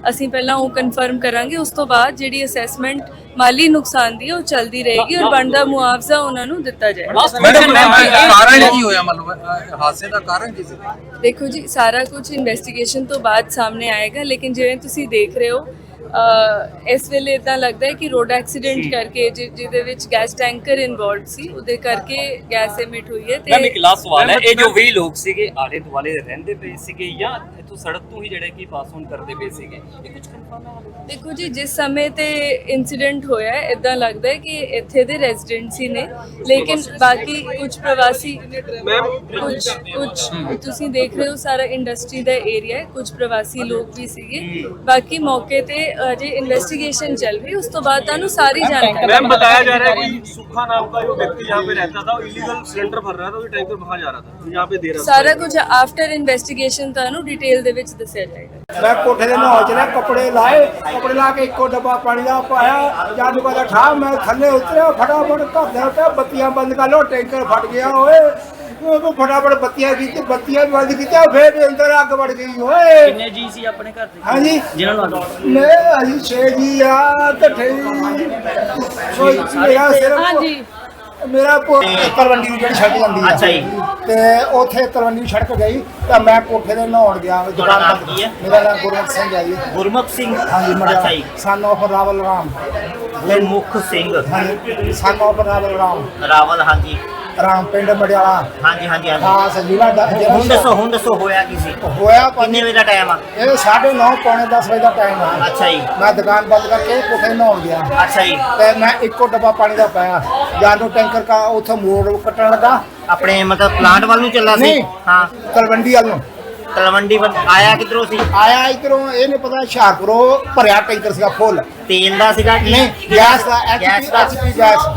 Speaker 10: ਅਸੀਂ ਪਹਿਲਾਂ ਉਹ ਕਨਫਰਮ ਕਰਾਂਗੇ ਉਸ ਤੋਂ ਬਾਅਦ ਜਿਹੜੀ ਅਸੈਸਮੈਂਟ ਮਾਲੀ ਨੁਕਸਾਨ ਦੀ ਉਹ ਚੱਲਦੀ ਰਹੇਗੀ ਔਰ ਬਣਦਾ ਮੁਆਵਜ਼ਾ ਉਹਨਾਂ ਨੂੰ ਦਿੱਤਾ ਜਾਏਗਾ।
Speaker 11: ਕਾਰਨ ਕੀ ਹੋਇਆ? ਮਤਲਬ ਹਾਦਸੇ ਦਾ ਕਾਰਨ ਕੀ ਸੀ?
Speaker 10: ਦੇਖੋ ਜੀ ਸਾਰਾ ਕੁਝ ਇਨਵੈਸਟੀਗੇਸ਼ਨ ਤੋਂ ਬਾਅਦ ਸਾਹਮਣੇ ਆਏਗਾ ਲੇਕਿਨ ਜਿਵੇਂ ਤੁਸੀਂ ਦੇਖ ਰਹੇ ਹੋ ਇਸ ਵੇਲੇ ਇਦਾਂ ਲੱਗਦਾ ਹੈ ਕਿ ਰੋਡ ਐਕਸੀਡੈਂਟ ਕਰਕੇ ਜਿ- ਜਿਹਦੇ ਵਿੱਚ ਗੈਸ ਟੈਂਕਰ ਇਨਵੋਲਡ ਸੀ ਉਹਦੇ ਕਰਕੇ ਗੈਸ ਐਮਿਟ ਹੋਈ ਹੈ
Speaker 5: ਮੈਮ ਇੱਕ ਲਾਸਟ ਸਵਾਲ ਹੈ। ਇਹ ਜੋ 20 ਲੋਕ ਸੀਗੇ ਆਲੇ ਦੁਆਲੇ ਰਹਿੰਦੇ ਪਏ ਸੀਗੇ ਜਾਂ ਇੱਥੋਂ ਸੜਕ ਤੋਂ ਹੀ ਜਿਹੜੇ ਕਿ ਪਾਸ ਆਨ ਕਰਦੇ ਪਏ ਸੀਗੇ? ਇਹ ਕੁਝ ਕਨਫਰਮ ਹੈ ਹਾਲੇ?
Speaker 10: ਦੇਖੋ ਜੀ ਜਿਸ ਸਮੇਂ ਤੇ ਇਨਸੀਡੈਂਟ ਹੋਇਆ ਹੈ ਇਦਾਂ ਲੱਗਦਾ ਹੈ ਕਿ ਇੱਥੇ ਦੇ ਰੈਜ਼ੀਡੈਂਟਸ ਹੀ ਨੇ। ਲੇਕਿਨ ਬਾਕੀ ਕੁਝ ਪ੍ਰਵਾਸੀ ਕੁਝ ਕੁਝ ਤੁਸੀਂ ਦੇਖ ਰਹੇ ਹੋ ਸਾਰਾ ਇੰਡਸਟਰੀ ਦਾ ਏਰੀਆ ਹੈ। ਕੁਝ ਪ੍ਰਵਾਸੀ ਲੋਕ ਵੀ ਸੀਗੇ। ਬਾਕੀ ਮੌਕੇ ਤੇ ਅਜੇ ਇਨਵੈਸਟੀਗੇਸ਼ਨ ਚੱਲ ਰਹੀ ਹੈ ਉਸ ਤੋਂ ਬਾਅਦ ਤੁਹਾਨੂੰ ਸਾਰੀ ਜਾਣਕਾਰੀ
Speaker 9: मैम बताया जा रहा है कि सुखा नाम का जो व्यक्ति यहाँ पे रहता था इलीगल सिलेंडर भर रहा था और टैंकर बाहर जा रहा था यहाँ पे दे रहा था
Speaker 10: ਸਾਰਾ ਕੁਝ ਆਫਟਰ ਇਨਵੈਸਟੀਗੇਸ਼ਨ ਤੁਹਾਨੂੰ ਡਿਟੇਲ ਦੇ ਵਿੱਚ ਦੱਸਿਆ ਜਾਏਗਾ
Speaker 2: ਮੈਂ ਕੋਠੇ ਦੇ ਨਹਾਉ ਚ ਨਾ ਕੱਪੜੇ ਲਾਏ ਕੱਪੜੇ ਲਾ ਕੇ ਇੱਕੋ ਡੱਬਾ ਪਾਣੀ ਦਾ ਪਾਇਆ ਜਦ ਕਦਾ ਠਾ ਮੈਂ ਥੱਲੇ ਉਤਰਿਆ ਫਟਾਫਟ ਘਰ ਦੇ ਉੱਤੇ ਬੱਤੀਆਂ ਬੰਦ ਕਰ ਲੋ ਟੈਂਕਰ ਫਟ ਗਿਆ ਓਏ ਉਹ ਫਟਾਫਟ ਬੱਤੀਆਂ ਕੀਤੀ ਬੱਤੀਆਂ ਵੀ ਬੰਦ ਕੀਤੀਆਂ ਫੇਰ ਵੀ ਅੰਦਰ ਅੱਗ ਵੜ ਗਈ ਓਏ।
Speaker 3: ਕਿੰਨੇ ਜੀ ਸੀ ਆਪਣੇ ਘਰ ਦੇ?
Speaker 2: ਹਾਂਜੀ।
Speaker 3: ਜਿਹਨਾਂ ਨੂੰ ਅੱਗ
Speaker 2: ਮੈਂ ਅਸੀਂ ਛੇ ਜੀ ਆ ਇਕੱਠੇ ਕੋਈ ਮੇਰਾ ਸਿਰਫ
Speaker 10: ਹਾਂਜੀ।
Speaker 2: ਮੇਰਾ ਪੋ- ਤਲਵੰਡੀ ਨੂੰ ਜਿਹੜੀ ਸੜਕ ਜਾਂਦੀ ਆ।
Speaker 3: ਅੱਛਾ ਜੀ।
Speaker 2: ਤੇ ਉੱਥੇ ਤਲਵੰਡੀ ਸੜਕ ਗਈ ਤਾਂ ਮੈਂ ਕੋਠੇ ਦੇ ਨਹਾਉਣ ਗਿਆ ਦੁਕਾਨ
Speaker 3: ਨਾਮ
Speaker 2: ਬੰਦ
Speaker 3: ਕੀ ਹੈ?
Speaker 2: ਮੇਰਾ ਨਾਮ ਗੁਰਮੁਖ ਸਿੰਘ ਹੈ ਜੀ।
Speaker 3: ਗੁਰਮੁਖ ਸਿੰਘ?
Speaker 2: ਹਾਂਜੀ
Speaker 3: ਅੱਛਾ ਜੀ।
Speaker 2: Son of Rawal Ram.
Speaker 3: ਗੁਰਮੁਖ ਸਿੰਘ।
Speaker 2: ਹਾਂਜੀ ਸਨ ਆਫ ਰਾਵਲ ਰਾਮ।
Speaker 3: ਰਾਵਲ ਹਾਂਜੀ।
Speaker 2: ਰਾਮ ਪਿੰਡ ਮੜਿਆਲਾ
Speaker 3: ਹਾਂਜੀ ਹਾਂਜੀ ਹਾਂਜੀ।
Speaker 2: ਖਾਸ ਜ਼ਿਲ੍ਹਾ ਦਾ
Speaker 3: ਹੁਣ ਦੱਸੋ ਹੁਣ ਦੱਸੋ ਹੋਇਆ ਕੀ ਸੀ?
Speaker 2: ਹੋਇਆ
Speaker 3: ਕਿੰਨੇ ਵਜੇ ਦਾ ਟਾਈਮ ਆ?
Speaker 2: ਇਹ 9:30 ਪੌਣੇ 10 ਵਜੇ ਦਾ ਟਾਈਮ ਆ।
Speaker 3: ਅੱਛਾ ਜੀ।
Speaker 2: ਮੈਂ ਦੁਕਾਨ ਬੰਦ ਕਰਕੇ ਕੋਠੇ ਨਹਾਉਣ ਗਿਆ।
Speaker 3: ਅੱਛਾ ਜੀ।
Speaker 2: ਤੇ ਮੈਂ ਇੱਕੋ ਡੱਬਾ ਪਾਣੀ ਦਾ ਪਾਇਆ। ਜਦੋਂ ਟੈਂਕਰ ਕਾ ਉੱਥੋਂ ਮੋੜ ਕੱਟਣ ਲੱਗਾ।
Speaker 3: ਆਪਣੇ ਮਤਲਬ ਪਲਾਂਟ ਵੱਲ ਨੂੰ ਚੱਲਾ ਸੀ?
Speaker 2: ਨਹੀਂ।
Speaker 3: ਹਾਂ।
Speaker 2: ਤਲਵੰਡੀ ਵੱਲ ਨੂੰ।
Speaker 3: ਤਲਵੰਡੀ ਵੱਲ ਆਇਆ ਕਿਧਰੋਂ ਸੀ?
Speaker 2: ਆਇਆ ਇਧਰੋਂ ਇਹ ਨਹੀਂ ਪਤਾ ਹੁਸ਼ਿਆਰਪੁਰੋਂ ਭਰਿਆ ਟੈਂਕਰ ਸੀਗਾ ਫੁੱਲ
Speaker 3: ਤੇਲ ਦਾ ਸੀਗਾ ਕਿ?
Speaker 2: ਨਹੀਂ ਗੈਸ ਦਾ
Speaker 3: ਗੈਸ
Speaker 2: ਐਚਪੀ
Speaker 3: ਦਾ।
Speaker 2: HP gas.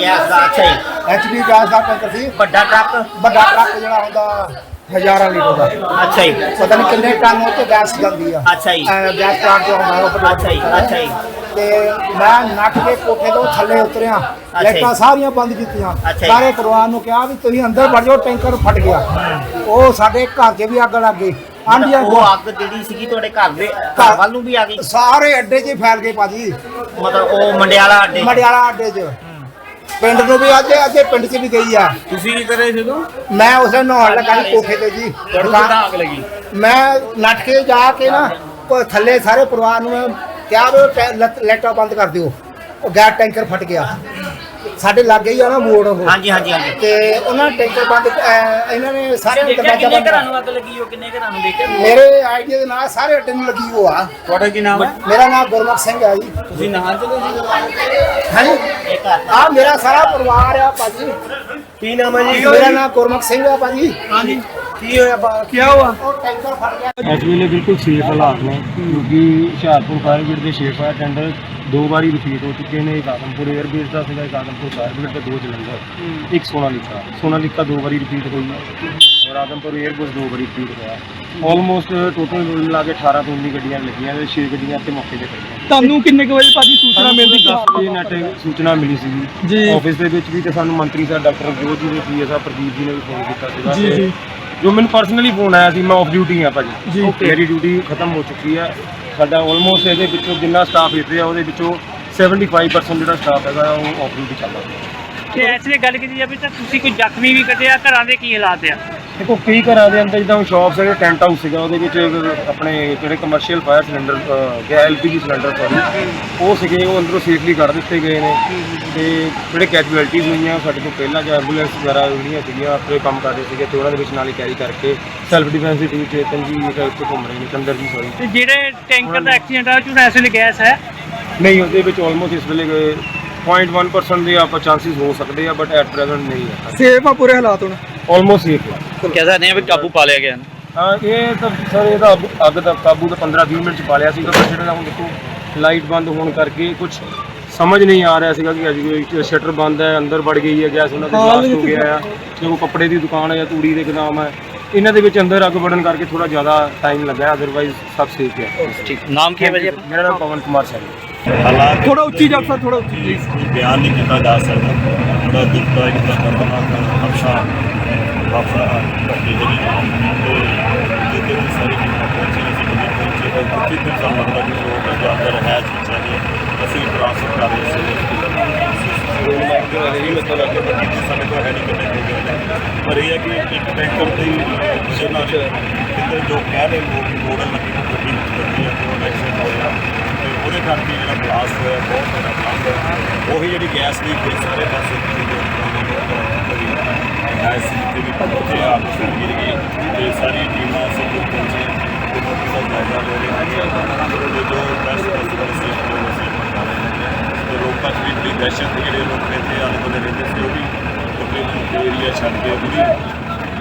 Speaker 3: ਗੈਸ ਦਾ ਅੱਛਾ ਜੀ।
Speaker 2: ਐਚਪੀ ਗੈਸ ਦਾ ਟੈਂਕਰ ਸੀ।
Speaker 3: ਵੱਡਾ ਟਰੱਕ?
Speaker 2: ਵੱਡਾ ਟਰੱਕ ਜਿਹੜਾ ਹੁੰਦਾ ਹਜ਼ਾਰਾਂ ਲੀਟਰ ਦਾ।
Speaker 3: ਅੱਛਾ ਜੀ।
Speaker 2: ਪਤਾ ਨਹੀਂ ਕਿੰਨੇ ਟਨ ਉਹ ਤੇ ਗੈਸ ਜਾਂਦੀ ਆ।
Speaker 3: ਅੱਛਾ ਜੀ।
Speaker 2: ਅਹ ਗੈਸ ਪਲਾਂਟ ਤੋਂ ਆਉਂਦਾ ਉਹ
Speaker 3: ਅੱਛਾ ਜੀ ਅੱਛਾ ਜੀ।
Speaker 2: ਤੇ ਮੈਂ ਨੱਠ ਕੇ ਕੋਠੇ ਤੋਂ ਥੱਲੇ ਉਤਰਿਆ।
Speaker 3: ਜੀ।
Speaker 2: ਲਾਈਟਾਂ ਸਾਰੀਆਂ ਬੰਦ ਕੀਤੀਆਂ।
Speaker 3: ਅੱਛਾ ਜੀ।
Speaker 2: ਸਾਰੇ ਪਰਿਵਾਰ ਨੂੰ ਕਿਹਾ ਵੀ ਤੁਸੀਂ ਅੰਦਰ ਵੜ ਜਾਓ ਟੈਂਕਰ ਫਟ ਗਿਆ। ਉਹ ਸਾਡੇ ਘਰ 'ਚ ਵੀ ਅੱਗ ਲੱਗ ਗਈ। ਆਂਡੀਆਂ
Speaker 3: ਉਹ ਅੱਗ ਜਿਹੜੀ ਸੀਗੀ ਤੁਹਾਡੇ ਘਰ ਦੇ ਘਰ ਵੱਲ ਨੂੰ ਵੀ ਆ ਗਈ?
Speaker 2: ਸਾਰੇ ਅੱਡੇ 'ਚ ਹੀ ਫੈਲ ਗਏ ਭਾਜੀ।
Speaker 3: ਮਤਲਬ ਉਹ ਮੰਡਿਆਲਾ ਅੱਡੇ
Speaker 2: ਮੜਿਆਲਾ ਅੱਡੇ 'ਚ। ਪਿੰਡ ਨੂੰ ਵੀ ਅੱਜ ਅੱਗੇ ਪਿੰਡ 'ਚ ਵੀ ਗਈ ਆ।
Speaker 9: ਤੁਸੀਂ ਕੀ ਕਰੇ ਸੀ ਤੂੰ
Speaker 2: ਮੈਂ ਉਸੇ ਨਹਾਉਣ ਲੱਗਾ ਸੀ ਕੋਠੇ ਤੇ ਜੀ
Speaker 9: ਅੱਗ ਲੱਗੀ।
Speaker 2: ਮੈਂ ਨੱਠ ਕੇ ਜਾ ਕੇ ਨਾ ਉਹ ਥੱਲੇ ਸਾਰੇ ਪਰਿਵਾਰ ਨੂੰ ਮੈਂ ਕਿਹਾ ਵੀ ਟੈ- ਲੱਟ- ਲਾਈਟਾਂ ਬੰਦ ਕਰ ਦਿਓ। ਉਹ ਗੈਸ ਟੈਂਕਰ ਫਟ ਗਿਆ। ਸਾਡੇ ਲਾਗੇ ਹੀ ਆ ਨਾ ਮੋੜ ਉਹ।
Speaker 3: ਹਾਂਜੀ ਹਾਂਜੀ ਹਾਂਜੀ।
Speaker 2: ਤੇ ਉਹਨਾਂ ਨੇ ਟੈਂਕਰ ਬੰਦ ਅਹ ਇਹਨਾਂ ਨੇ ਸਾਰੇ
Speaker 3: ਦੇਖਿਆ
Speaker 2: ਦਰਵਾਜ਼ਾ
Speaker 3: ਕਿੰਨੇ
Speaker 2: ਬੰਦ
Speaker 3: ਘਰਾਂ ਨੂੰ ਅੱਗ ਲੱਗੀ ਉਹ ਕਿੰਨੇ ਘਰਾਂ ਨੂੰ ਦੇਖਿਆ?
Speaker 2: ਮੇਰੇ ਆਈਡੀਆ ਦੇ ਨਾਲ ਸਾਰੇ ਅੱਡੇ ਨੂੰ ਲੱਗੀ ਉਹ ਆ।
Speaker 9: ਤੁਹਾਡਾ ਕੀ ਨਾਮ ਹੈ
Speaker 2: ਮੇਰਾ ਨਾਮ ਗੁਰਮੁਖ ਸਿੰਘ ਹੈ ਜੀ।
Speaker 9: ਤੁਸੀਂ ਨਹਾਣ ਚਲੇ
Speaker 2: ਹਾਂਜੀ। ਆ ਮੇਰਾ ਸਾਰਾ ਪਰਿਵਾਰ ਆ ਭਾਜੀ।
Speaker 9: ਕੀ ਨਾਮ ਹੈ ਜੀ?
Speaker 2: ਮੇਰਾ ਨਾਮ ਗੁਰਮੁਖ ਸਿੰਘ ਆ ਭਾਜੀ। ਹਾਂਜੀ।
Speaker 9: ਕੀ ਹੋਇਆ ਕੀ ਹੋਇਆ?
Speaker 2: ਉਹ ਟੈਂਕਰ ਫਟ ਗਿਆ
Speaker 4: ਇਸ ਵੇਲੇ ਬਿਲਕੁਲ ਸੇਫ ਹਾਲਾਤ ਨੇ ਕਿਉਂਕਿ ਹੁਸ਼ਿਆਰਪੁਰ ਫਾਇਰ ਬ੍ਰਿਗੇਡ ਦੇ ਛੇ ਫਾਇਰ ਟੈਂਡਰ ਦੋ ਵਾਰੀ ਰਿਪੀਟ ਹੋ ਚੁੱਕੇ ਨੇ। ਇੱਕ ਆਦਮਪੁਰ 에ਅਰ ਬੇਸ ਦਾ ਸੀਗਾ ਇੱਕ ਆਦਮਪੁਰ ਫਾਇਰ ਬ੍ਰਿਗੇਡ ਦੇ ਦੋ ਜਲੰਧਰ ਇੱਕ ਸੋਨਾਲੀਕਾ। ਸੋਨਾਲੀਕਾ ਦੋ ਵਾਰੀ ਰਿਪੀਟ ਹੋਈ ਹੈ ਔਰ ਆਦਮਪੁਰ 에ਅਰ ਬੇਸ ਦੋ ਵਾਰੀ ਰਿਪੀਟ ਹੋਇਆ। ਆਲਮੋਸਟ ਟੋਟਲ ਮਿਲਾ ਕੇ 18 ਤੋਂ 19 ਗੱਡੀਆਂ ਲੱਗੀਆਂ ਤੇ 6 ਗੱਡੀਆਂ ਇੱਥੇ ਮੌਕੇ ਤੇ ਖੜੀਆਂ
Speaker 6: ਤੁਹਾਨੂੰ ਕਿੰਨੇ ਕੁ ਵਜੇ ਭਾਜੀ ਸੂਚਨਾ ਮਿਲਦੀ? ਕਿ
Speaker 4: 10 ਵਜੇ ਨੈਟ ਸੂਚਨਾ ਮਿਲੀ ਸੀ
Speaker 6: ਜੀ।
Speaker 4: ਆਫਿਸ ਦੇ ਵਿੱਚ ਵੀ ਤੇ ਸਾਨੂੰ ਮੰਤਰੀ ਸਾਹਿਬ ਡਾਕਟਰ ਜੋਤ ਜੀ ਪੀਐਸ ਸਾਹਿਬ ਪ੍ਰਦੀਪ ਜੀ ਨੇ ਵੀ ਫੋਨ ਕੀਤਾ ਸੀਗਾ
Speaker 6: ਜੀ,
Speaker 4: ਮੈਨੂੰ ਪਰਸਨਲੀ ਫੋਨ ਆਇਆ ਸੀ ਮੈਂ ਆਫ ਡਿਊਟੀ ਆ ਭਾਜੀ।
Speaker 6: ਜੀ।
Speaker 4: ਮੇਰੀ ਡਿਊਟੀ ਖਤਮ ਹੋ ਚੁੱਕੀ ਹੈ ਸਾਡਾ ਆਲਮੋਸਟ ਇਹਦੇ ਵਿੱਚੋਂ ਜਿੰਨਾ ਸਟਾਫ ਇੱਥੇ ਆ ਉਹਦੇ ਵਿੱਚੋਂ 75% ਜਿਹੜਾ ਸਟਾਫ ਹੈਗਾ ਉਹ ਆਫ ਡਿਊਟੀ ਚੱਲ ਰਿਹਾ।
Speaker 7: ਤੇ ਐਸੇ ਗੱਲ ਕੀਤੀ ਜਾਵੇ ਤਾਂ ਤੁਸੀਂ ਕੋਈ ਜ਼ਖਮੀ ਵੀ ਕੱਢਿਆ ਘਰਾਂ ਦੇ ਕੀ ਹਾਲਾਤ ਆ?
Speaker 4: ਦੇਖੋ ਕਈ ਘਰਾਂ ਦੇ ਅੰਦਰ ਜਿੱਦਾਂ ਸ਼ਾਪ ਸੀਗੇ ਟੈਂਟ ਹਾਊਸ ਸੀਗਾ ਉਹਦੇ ਵਿੱਚ ਆਪਣੇ ਜਿਹੜੇ ਕਮਰਸ਼ੀਅਲ ਫਾਇਰ ਸਿਲੰਡਰ ਗਿਆ ਐਲਪੀਜੀ ਸਿਲੰਡਰ ਸੌਰੀ ਉਹ ਸੀਗੇ ਉਹ ਅੰਦਰੋਂ ਸੇਫਲੀ ਕੱਢ ਦਿੱਤੇ ਗਏ ਨੇ। ਤੇ ਜਿਹੜੇ ਕੈਜੂਅਲਟੀਜ਼ ਹੋਈਆਂ ਸਾਡੇ ਕੋਲ ਪਹਿਲਾਂ ਜੋ ਐਂਬੂਲੈਂਸ ਵਗੈਰਾ ਜਿਹੜੀਆਂ ਸੀਗੀਆਂ ਆਪਣੇ ਕੰਮ ਕਰ ਰਹੇ ਸੀਗੇ ਤੇ ਉਹਨਾਂ ਦੇ ਵਿੱਚ ਨਾਲ ਹੀ ਕੈਰੀ ਕਰਕੇ ਸੈਲਫ ਡਿਫੈਂਸ ਦੀ ਟੀਮ ਚੇਤਨ ਜੀ ਇੱਕ ਇੱਥੇ ਘੁੰਮ ਰਹੇ ਨੇ ਚੰਦਰ ਜੀ ਸੌਰੀ
Speaker 7: ਤੇ ਜਿਹੜੇ ਟੈਂਕਰ ਦਾ ਐਕਸੀਡੈਂਟ ਆ ਉਹ ਚ ਐਸੇ ਗੈਸ ਹੈ?
Speaker 4: ਨਹੀਂ ਉਹਦੇ ਵਿੱਚ ਆਲਮੋਸਟ ਇਸ ਵੇਲੇ 0.1% ਦੇ ਆਪਾਂ ਚਾਂਸਸ ਹੋ ਸਕਦੇ ਆ ਬਟ ਐਟ ਪ੍ਰੈਜ਼ੈਂਟ ਨਹੀਂ ਹੈ।
Speaker 6: ਸੇਫ ਆ ਪੂਰੇ ਹਾਲਾਤ ਹੁਣ?
Speaker 4: ਆਲਮੋਸਟ ਸੇਫ ਹੈ
Speaker 5: ਕਹਿ ਸਕਦੇ ਵੀ ਕਾਬੂ ਪਾ ਲਿਆ ਗਿਆ ਨਾ
Speaker 4: ਹਾਂ ਇਹ ਤਾਂ ਸਰ ਇਹਦਾ ਅੱਗ- ਅੱਗ ਦਾ ਕਾਬੂ ਤਾਂ 15 20 ਮਿੰਟ ਚ ਪਾ ਲਿਆ ਸੀਗਾ ਪਰ ਜਿਹੜਾ ਹੁਣ ਦੇਖੋ ਲਾਈਟ ਬੰਦ ਹੋਣ ਕਰਕੇ ਕੁਝ ਸਮਝ ਨਹੀਂ ਆ ਰਿਹਾ ਸੀਗਾ ਕਿ ਅੱਜ ਕੋਈ ਸ਼ਟਰ ਬੰਦ ਹੈ ਅੰਦਰ ਵੜ ਗਈ ਹੈ ਗੈਸ ਉਹਨਾਂ ਦੇ ਬਲਾਸਟ ਹੋ ਗਿਆ ਆ ਤੇ ਉਹ ਕੱਪੜੇ ਦੀ ਦੁਕਾਨ ਹੈ ਜਾਂ ਤੂੜੀ ਦੇ ਗੋਦਾਮ ਹੈ। ਇਹਨਾਂ ਦੇ ਵਿੱਚ ਅੰਦਰ ਅੱਗ ਵੜਨ ਕਰਕੇ ਥੋੜਾ ਜ਼ਿਆਦਾ ਟਾਈਮ ਲੱਗਾ ਅਦਰਵਾਈਜ਼ ਸਭ ਸੇਫ ਹੈ।
Speaker 5: ਠੀਕ ਨਾਮ ਕੀ ਹੈ ਭਾਜੀ
Speaker 4: ਮੇਰਾ ਨਾਮ ਪਵਨ ਕੁਮਾਰ ਸਿੰਘ
Speaker 8: ਹਾਲਾਤ
Speaker 6: ਥੋੜਾ ਉੱਚੀ ਜਾ ਸਰ ਥੋੜਾ ਉੱਚੀ।
Speaker 8: ਬਿਆਨ ਨਹੀਂ ਕੀਤਾ ਜਾ ਸਕਦਾ। ਬੜਾ ਦੁਖਦਾਇਕ ਦਾ ਦਰਦਨਾਕ ਹਮਸ਼ਾ ਵਾਪਰਾ ਘਟਨੀ ਜਿਹੜੀ ਤੇ ਜਿੱਥੇ ਵੀ ਸਾਰੀ ਟੀਮਾਂ ਪਹੁੰਚੀ ਅਸੀਂ ਬੰਦੇ ਪਹੁੰਚੇ ਤਾਂ ਕਿਤੇ ਵੀ ਸਾਨੂੰ ਲੱਗਦਾ ਕਿ ਲੋਕ ਜੋ ਅੰਦਰ ਹੈ ਚੀਜ਼ਾਂ ਨੇ ਅਸੀਂ ਟ੍ਰਾਂਸਫਰ ਕਰ ਰਹੇ ਸੀ ਸਾਡੇ ਕੋਲ ਹੈ ਨਹੀਂ ਕਿਤੇ ਹੋ ਗਏ ਪਰ ਇਹ ਹੈ ਕਿ ਇੱਕ ਟੈਂਕਰ ਤੇ ਜਿਹਨਾਂ ਚ ਕਿਤੇ ਜੋ ਕਹਿ ਰਹੇ ਲੋਕ ਮੋੜਨ ਲੱਗੀ ਗੱਡੀ ਵਿੱਚ ਲੱਗੀ ਹੈ ਉਹ ਐਕਸੀਡੈਂਟ ਹੋਇਆ ਤੇ ਉਹਦੇ ਕਰਕੇ ਜਿਹੜਾ ਬਲਾਸਟ ਹੋਇਆ ਬਹੁਤ ਵੱਡਾ ਬਲਾਸਟ ਹੋਇਆ ਉਹੀ ਜਿਹੜੀ ਗੈਸ ਦੀ ਸਾਰੇ ਪਾਸੇ ਦੀ ਜੋ ਗੈਸ ਜਿੱਥੇ ਵੀ ਪਹੁੰਚੇ ਆਪ ਫਿਰ ਗਿਰ ਗਈ ਤੇ ਸਾਰੀ ਟੀਮਾਂ ਸਭ ਲੋਕ ਪਹੁੰਚੇ ਤੇ ਮੌਕੇ ਦਾ ਜਾਇਜ਼ਾ ਲੈ ਰਹੇ ਹਨ ਤੇ ਜੋ ਬੈਸਟ ਪੋਸੀਬਲ ਸੀ ਉਹ ਅਸੀਂ ਕਰ ਰਹੇ ਹਾਂ ਤੇ ਲੋਕਾਂ 'ਚ ਵੀ ਬੜੀ ਦਹਿਸ਼ਤ ਜਿਹੜੇ ਲੋਕ ਇੱਥੇ ਆਲੇ ਦੁਆਲੇ ਰਹਿੰਦੇ ਸੀ ਉਹ ਵੀ ਤਕਰੀਬਨ ਏਰੀਆ ਛੱਡ ਕੇ ਪੂਰੀ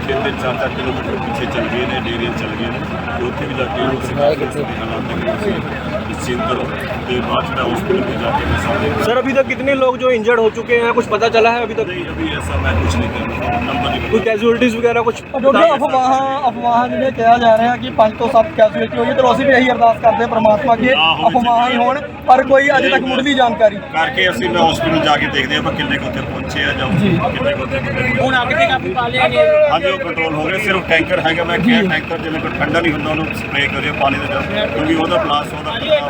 Speaker 8: ਤਿੰਨ ਤਿੰਨ ਚਾਰ ਚਾਰ ਕਿਲੋਮੀਟਰ ਪਿੱਛੇ ਚੱਲ ਗਏ ਨੇ ਡੇਰੀਆਂ ਚੱਲ ਗਏ ਨੇ ਤੇ ਉੱਥੇ ਵੀ ਜਾ ਕੇ ਉਹ ਸਿਖਾ ਕੇ ਹਾਲਾਤ ਦੇ ਵਿੱਚ ਨਿਸ਼ਚਿੰਤ ਕਰੋ ਤੇ ਬਾਅਦ ਚ ਹਸਪੀਟਲ में जाके मैं सामने
Speaker 9: सर अभी तक कितने लोग जो इंजर्ड हो चुके हैं कुछ पता चला है अभी तक
Speaker 8: नहीं अभी ऐसा मैं कुछ नहीं कर रहा नंबर नहीं
Speaker 9: कोई कैजुअलिटीज वगैरह कुछ
Speaker 6: ਡਾਕਟਰ ਅਫਵਾਹਾਂ ਅਫਵਾਹਾਂ ਜਿਹੜੇ ਕਿਹਾ ਜਾ ਰਿਹਾ ਕਿ 5 ਤੋਂ 7 ਕੈਜੂਅਲਟੀ ਹੋਈ ਹੈ ਤੇ ਅਸੀਂ ਵੀ ਇਹੀ ਅਰਦਾਸ ਕਰਦੇ ਹਾਂ ਪ੍ਰਮਾਤਮਾ ਅੱਗੇ
Speaker 8: ਹਾਂ, ਹੋਣੀ
Speaker 6: ਅਫਵਾਹਾਂ ਹੀ ਹੋਣ ਪਰ ਕੋਈ ਅਜੇ ਤੱਕ ਮੁੱਢਲੀ ਜਾਣਕਾਰੀ
Speaker 8: ਕਰਕੇ ਅਸੀਂ ਮੈਂ ਹਸਪੀਟਲ ਜਾ ਕੇ ਦੇਖਦੇ ਆਪਾਂ ਕਿੰਨੇ ਕੁ ਉੱਥੇ ਪਹੁੰਚੇ ਆ ਜਾਂ ਕਿੰਨੇ ਕੁ ਉੱਥੇ ਹੁਣ ਅੱਗ ਤੇ ਕਾਬੂ ਪਾ ਲਿਆ ਹਾਂਜੀ ਉਹ ਕੰਟਰੋਲ ਹੋ ਗਿਆ ਸਿਰਫ ਟੈਂਕਰ ਹੈਗਾ ਮੈਂ ਕਿਹਾ ਟੈਂਕਰ ਜਿਵੇਂ ਕੋਈ ਠੰਡਾ ਨਹੀਂ ਹੁੰਦਾ ਉਹਨੂੰ ਸਪਰੇਅ ਕਰਿਓ ਪਾਣੀ ਦੇ ਨਾਲ ਕਿਉਂਕਿ ਉਹਦਾ ਬਲਾਸਟ ਉਹਦਾ ਇੱਕ ਮਿੰਟ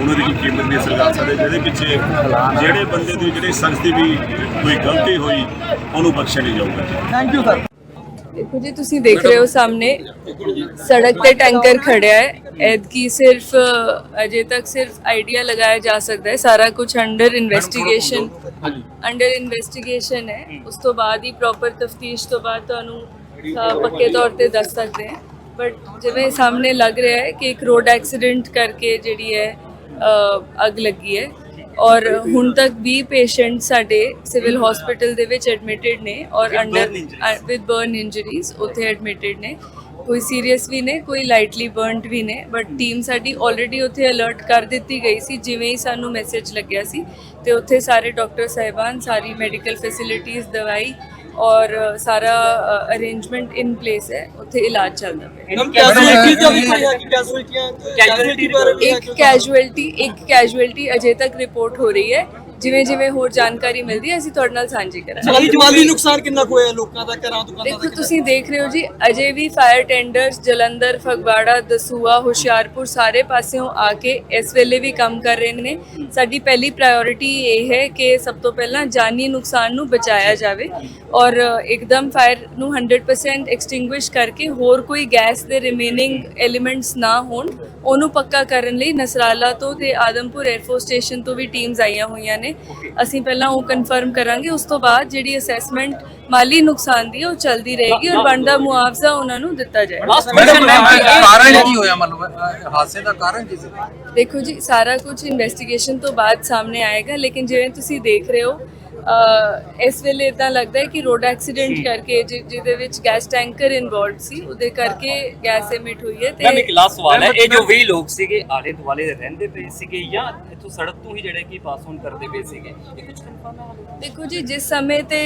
Speaker 8: ਉਹਨਾਂ ਦੀ ਕੋਈ ਕੀਮਤ ਨਹੀਂ ਅਸੀਂ ਲਗਾ ਸਕਦੇ ਜਿਹਦੇ ਪਿੱਛੇ ਜਿਹੜੇ ਬੰਦੇ ਦੀ ਜਿਹੜੀ ਸ਼ਖਸ ਦੀ ਵੀ ਕੋਈ ਗਲਤੀ ਹੋਈ ਉਹਨੂੰ ਬਖਸ਼ਿਆ ਨਹੀਂ ਜਾਊਗਾ।
Speaker 6: ਥੈਂਕ ਯੂ ਸਰ
Speaker 10: ਦੇਖੋ ਜੀ ਤੁਸੀਂ ਦੇਖ ਰਹੇ ਹੋ ਸਾਹਮਣੇ ਸੜਕ ਤੇ ਟੈਂਕਰ ਖੜਿਆ ਹੈ। ਐਦ ਕੀ ਸਿਰਫ ਅਜੇ ਤੱਕ ਸਿਰਫ ਆਈਡੀਆ ਲਗਾਇਆ ਜਾ ਸਕਦਾ ਹੈ। ਸਾਰਾ ਕੁਝ ਅੰਡਰ ਇਨਵੈਸਟੀਗੇਸ਼ਨ ਅੰਡਰ ਇਨਵੈਸਟੀਗੇਸ਼ਨ ਹੈ। ਉਸ ਤੋਂ ਬਾਅਦ ਹੀ ਪ੍ਰੋਪਰ ਤਫਤੀਸ਼ ਤੋਂ ਬਾਅਦ ਤੁਹਾਨੂੰ ਪੱਕੇ ਤੌਰ ਤੇ ਦੱਸ ਸਕਦੇ ਹਾਂ। ਬਟ ਜਿਵੇਂ ਸਾਹਮਣੇ ਲੱਗ ਰਿਹਾ ਹੈ ਕਿ ਇੱਕ ਰੋਡ ਐਕਸੀਡੈਂਟ ਕਰਕੇ ਜਿਹੜੀ ਹੈ ਅੱਗ ਲੱਗੀ ਹੈ। ਔਰ ਹੁਣ ਤੱਕ 20 ਪੇਸ਼ੈਂਟ ਸਾਡੇ ਸਿਵਲ ਹਸਪੀਟਲ ਦੇ ਵਿੱਚ ਐਡਮਿਟਡ ਨੇ ਔਰ ਅੰਡਰ ਵਿਦ ਬਰਨ ਇੰਜਰੀਜ਼ ਉੱਥੇ ਐਡਮਿਟਡ ਨੇ। ਕੋਈ ਸੀਰੀਅਸ ਵੀ ਨੇ ਕੋਈ ਲਾਈਟਲੀ ਬਰਨਡ ਵੀ ਨੇ ਬਟ ਟੀਮ ਸਾਡੀ ਆਲਰੇਡੀ ਉੱਥੇ ਅਲਰਟ ਕਰ ਦਿੱਤੀ ਗਈ ਸੀ ਜਿਵੇਂ ਹੀ ਸਾਨੂੰ ਮੈਸੇਜ ਲੱਗਿਆ ਸੀ। ਤੇ ਉੱਥੇ ਸਾਰੇ ਡਾਕਟਰ ਸਾਹਿਬਾਨ ਸਾਰੀ ਮੈਡੀਕਲ ਫੈਸਿਲਿਟੀਜ਼ ਦਵਾਈ ਔਰ ਅ, ਸਾਰਾ ਅਰੇਂਜਮੈਂਟ ਇਨ ਪਲੇਸ ਹੈ ਉੱਥੇ ਇਲਾਜ ਚੱਲਦਾ ਪਿਆ
Speaker 6: ਹਮ ਕੈਜੂਅਲਟੀ ਦਾ ਵੀ ਕਿਹਾ ਕਿ ਕੈਜੂਅਲਟੀਆਂ ਕੈਜੂਅਲਟੀ ਪਰ
Speaker 10: ਇੱਕ ਕੈਜੂਅਲਟੀ ਇੱਕ ਕੈਜੂਅਲਟੀ ਅਜੇ ਤੱਕ ਰਿਪੋਰਟ ਹੋ ਰਹੀ ਹੈ ਜਿਵੇਂ ਜਿਵੇਂ ਹੋਰ ਜਾਣਕਾਰੀ ਮਿਲਦੀ ਹੈ ਅਸੀਂ ਤੁਹਾਡੇ ਨਾਲ ਸਾਂਝੀ ਕਰਾਂਗੇ।
Speaker 6: ਮਾਲੀ ਮਾਲੀ ਨੁਕਸਾਨ ਕਿੰਨਾ ਕੁ ਹੋਇਆ ਲੋਕਾਂ ਦਾ ਘਰਾਂ ਦੁਕਾਨਾਂ
Speaker 10: ਦੇਖੋ
Speaker 6: ਦਾ
Speaker 10: ਤੁਸੀਂ ਦੇਖ ਰਹੇ ਹੋ ਜੀ ਅਜੇ ਵੀ ਫਾਇਰ ਟੈਂਡਰਸ ਜਲੰਧਰ ਫਗਵਾੜਾ ਦਸੂਆ ਹੁਸ਼ਿਆਰਪੁਰ ਸਾਰੇ ਪਾਸਿਓਂ ਆ ਕੇ ਇਸ ਵੇਲੇ ਵੀ ਕੰਮ ਕਰ ਰਹੇ ਨੇ। ਸਾਡੀ ਪਹਿਲੀ ਪ੍ਰਾਇੋਰਟੀ ਇਹ ਹੈ ਕਿ ਸਭ ਤੋਂ ਪਹਿਲਾਂ ਜਾਨੀ ਨੁਕਸਾਨ ਨੂੰ ਬਚਾਇਆ ਜਾਵੇ ਔਰ ਇੱਕਦਮ ਫਾਇਰ ਨੂੰ 100% ਐਕਸਟਿੰਗੁਇਸ਼ ਕਰਕੇ ਹੋਰ ਕੋਈ ਗੈਸ ਦੇ ਰਿਮੇਨਿੰਗ ਐਲੀਮੈਂਟਸ ਨਾ ਹੋਣ ਉਹਨੂੰ ਪੱਕਾ ਕਰਨ ਲਈ ਨਸਰਾਲਾ ਤੋਂ ਤੇ ਆਦਮਪੁਰ 에ਅਰਫੋਰਸ ਸਟੇਸ਼ਨ ਤੋਂ ਵੀ ਟੀਮਸ ਆਈਆਂ ਹੋਈਆਂ ਨੇ। ਅਸੀਂ ਪਹਿਲਾਂ ਉਹ ਕਨਫਰਮ ਕਰਾਂਗੇ ਉਸ ਤੋਂ ਬਾਅਦ ਜਿਹੜੀ ਅਸੈਸਮੈਂਟ ਮਾਲੀ ਨੁਕਸਾਨ ਦੀ ਉਹ ਚੱਲਦੀ ਰਹੇਗੀ ਔਰ ਬਣਦਾ ਮੁਆਵਜ਼ਾ ਉਹਨਾਂ ਨੂੰ ਦਿੱਤਾ ਜਾਏਗਾ।
Speaker 11: ਮੈਡਮ ਕਾਰਨ ਕੀ ਹੋਇਆ? ਮਤਲਬ ਹਾਦਸੇ ਦਾ ਕਾਰਨ ਕੀ ਸੀ?
Speaker 10: ਦੇਖੋ ਜੀ ਸਾਰਾ ਕੁਝ ਇਨਵੈਸਟੀਗੇਸ਼ਨ ਤੋਂ ਬਾਅਦ ਸਾਹਮਣੇ ਆਏਗਾ ਲੇਕਿਨ ਜਿਵੇਂ ਤੁਸੀਂ ਦੇਖ ਰਹੇ ਹੋ ਇਸ ਵੇਲੇ ਇਦਾਂ ਲੱਗਦਾ ਹੈ ਕਿ ਰੋਡ ਐਕਸੀਡੈਂਟ ਕਰਕੇ ਜਿ- ਜਿਹਦੇ ਵਿੱਚ ਗੈਸ ਟੈਂਕਰ ਇਨਵੋਲਡ ਸੀ ਉਹਦੇ ਕਰਕੇ ਗੈਸ ਐਮਿਟ ਹੋਈ ਹੈ
Speaker 5: ਮੈਮ ਇੱਕ
Speaker 10: ਤੇ
Speaker 5: ਲਾਸਟ ਸਵਾਲ ਹੈ ਇਹ ਜੋ 20 ਲੋਕ ਸੀਗੇ ਆਲੇ ਦੁਆਲੇ ਦੇ ਰਹਿੰਦੇ ਪਏ ਸੀਗੇ ਜਾਂ ਇੱਥੋਂ ਸੜਕ ਤੋਂ ਹੀ ਜਿਹੜੇ ਕਿ ਪਾਸ ਔਨ ਕਰਦੇ ਪਏ ਸੀਗੇ ਇਹ ਕੁਝ ਕਨਫਰਮ ਹੈ ਹਾਲੇ?
Speaker 10: ਦੇਖੋ ਜੀ ਜਿਸ ਸਮੇਂ ਤੇ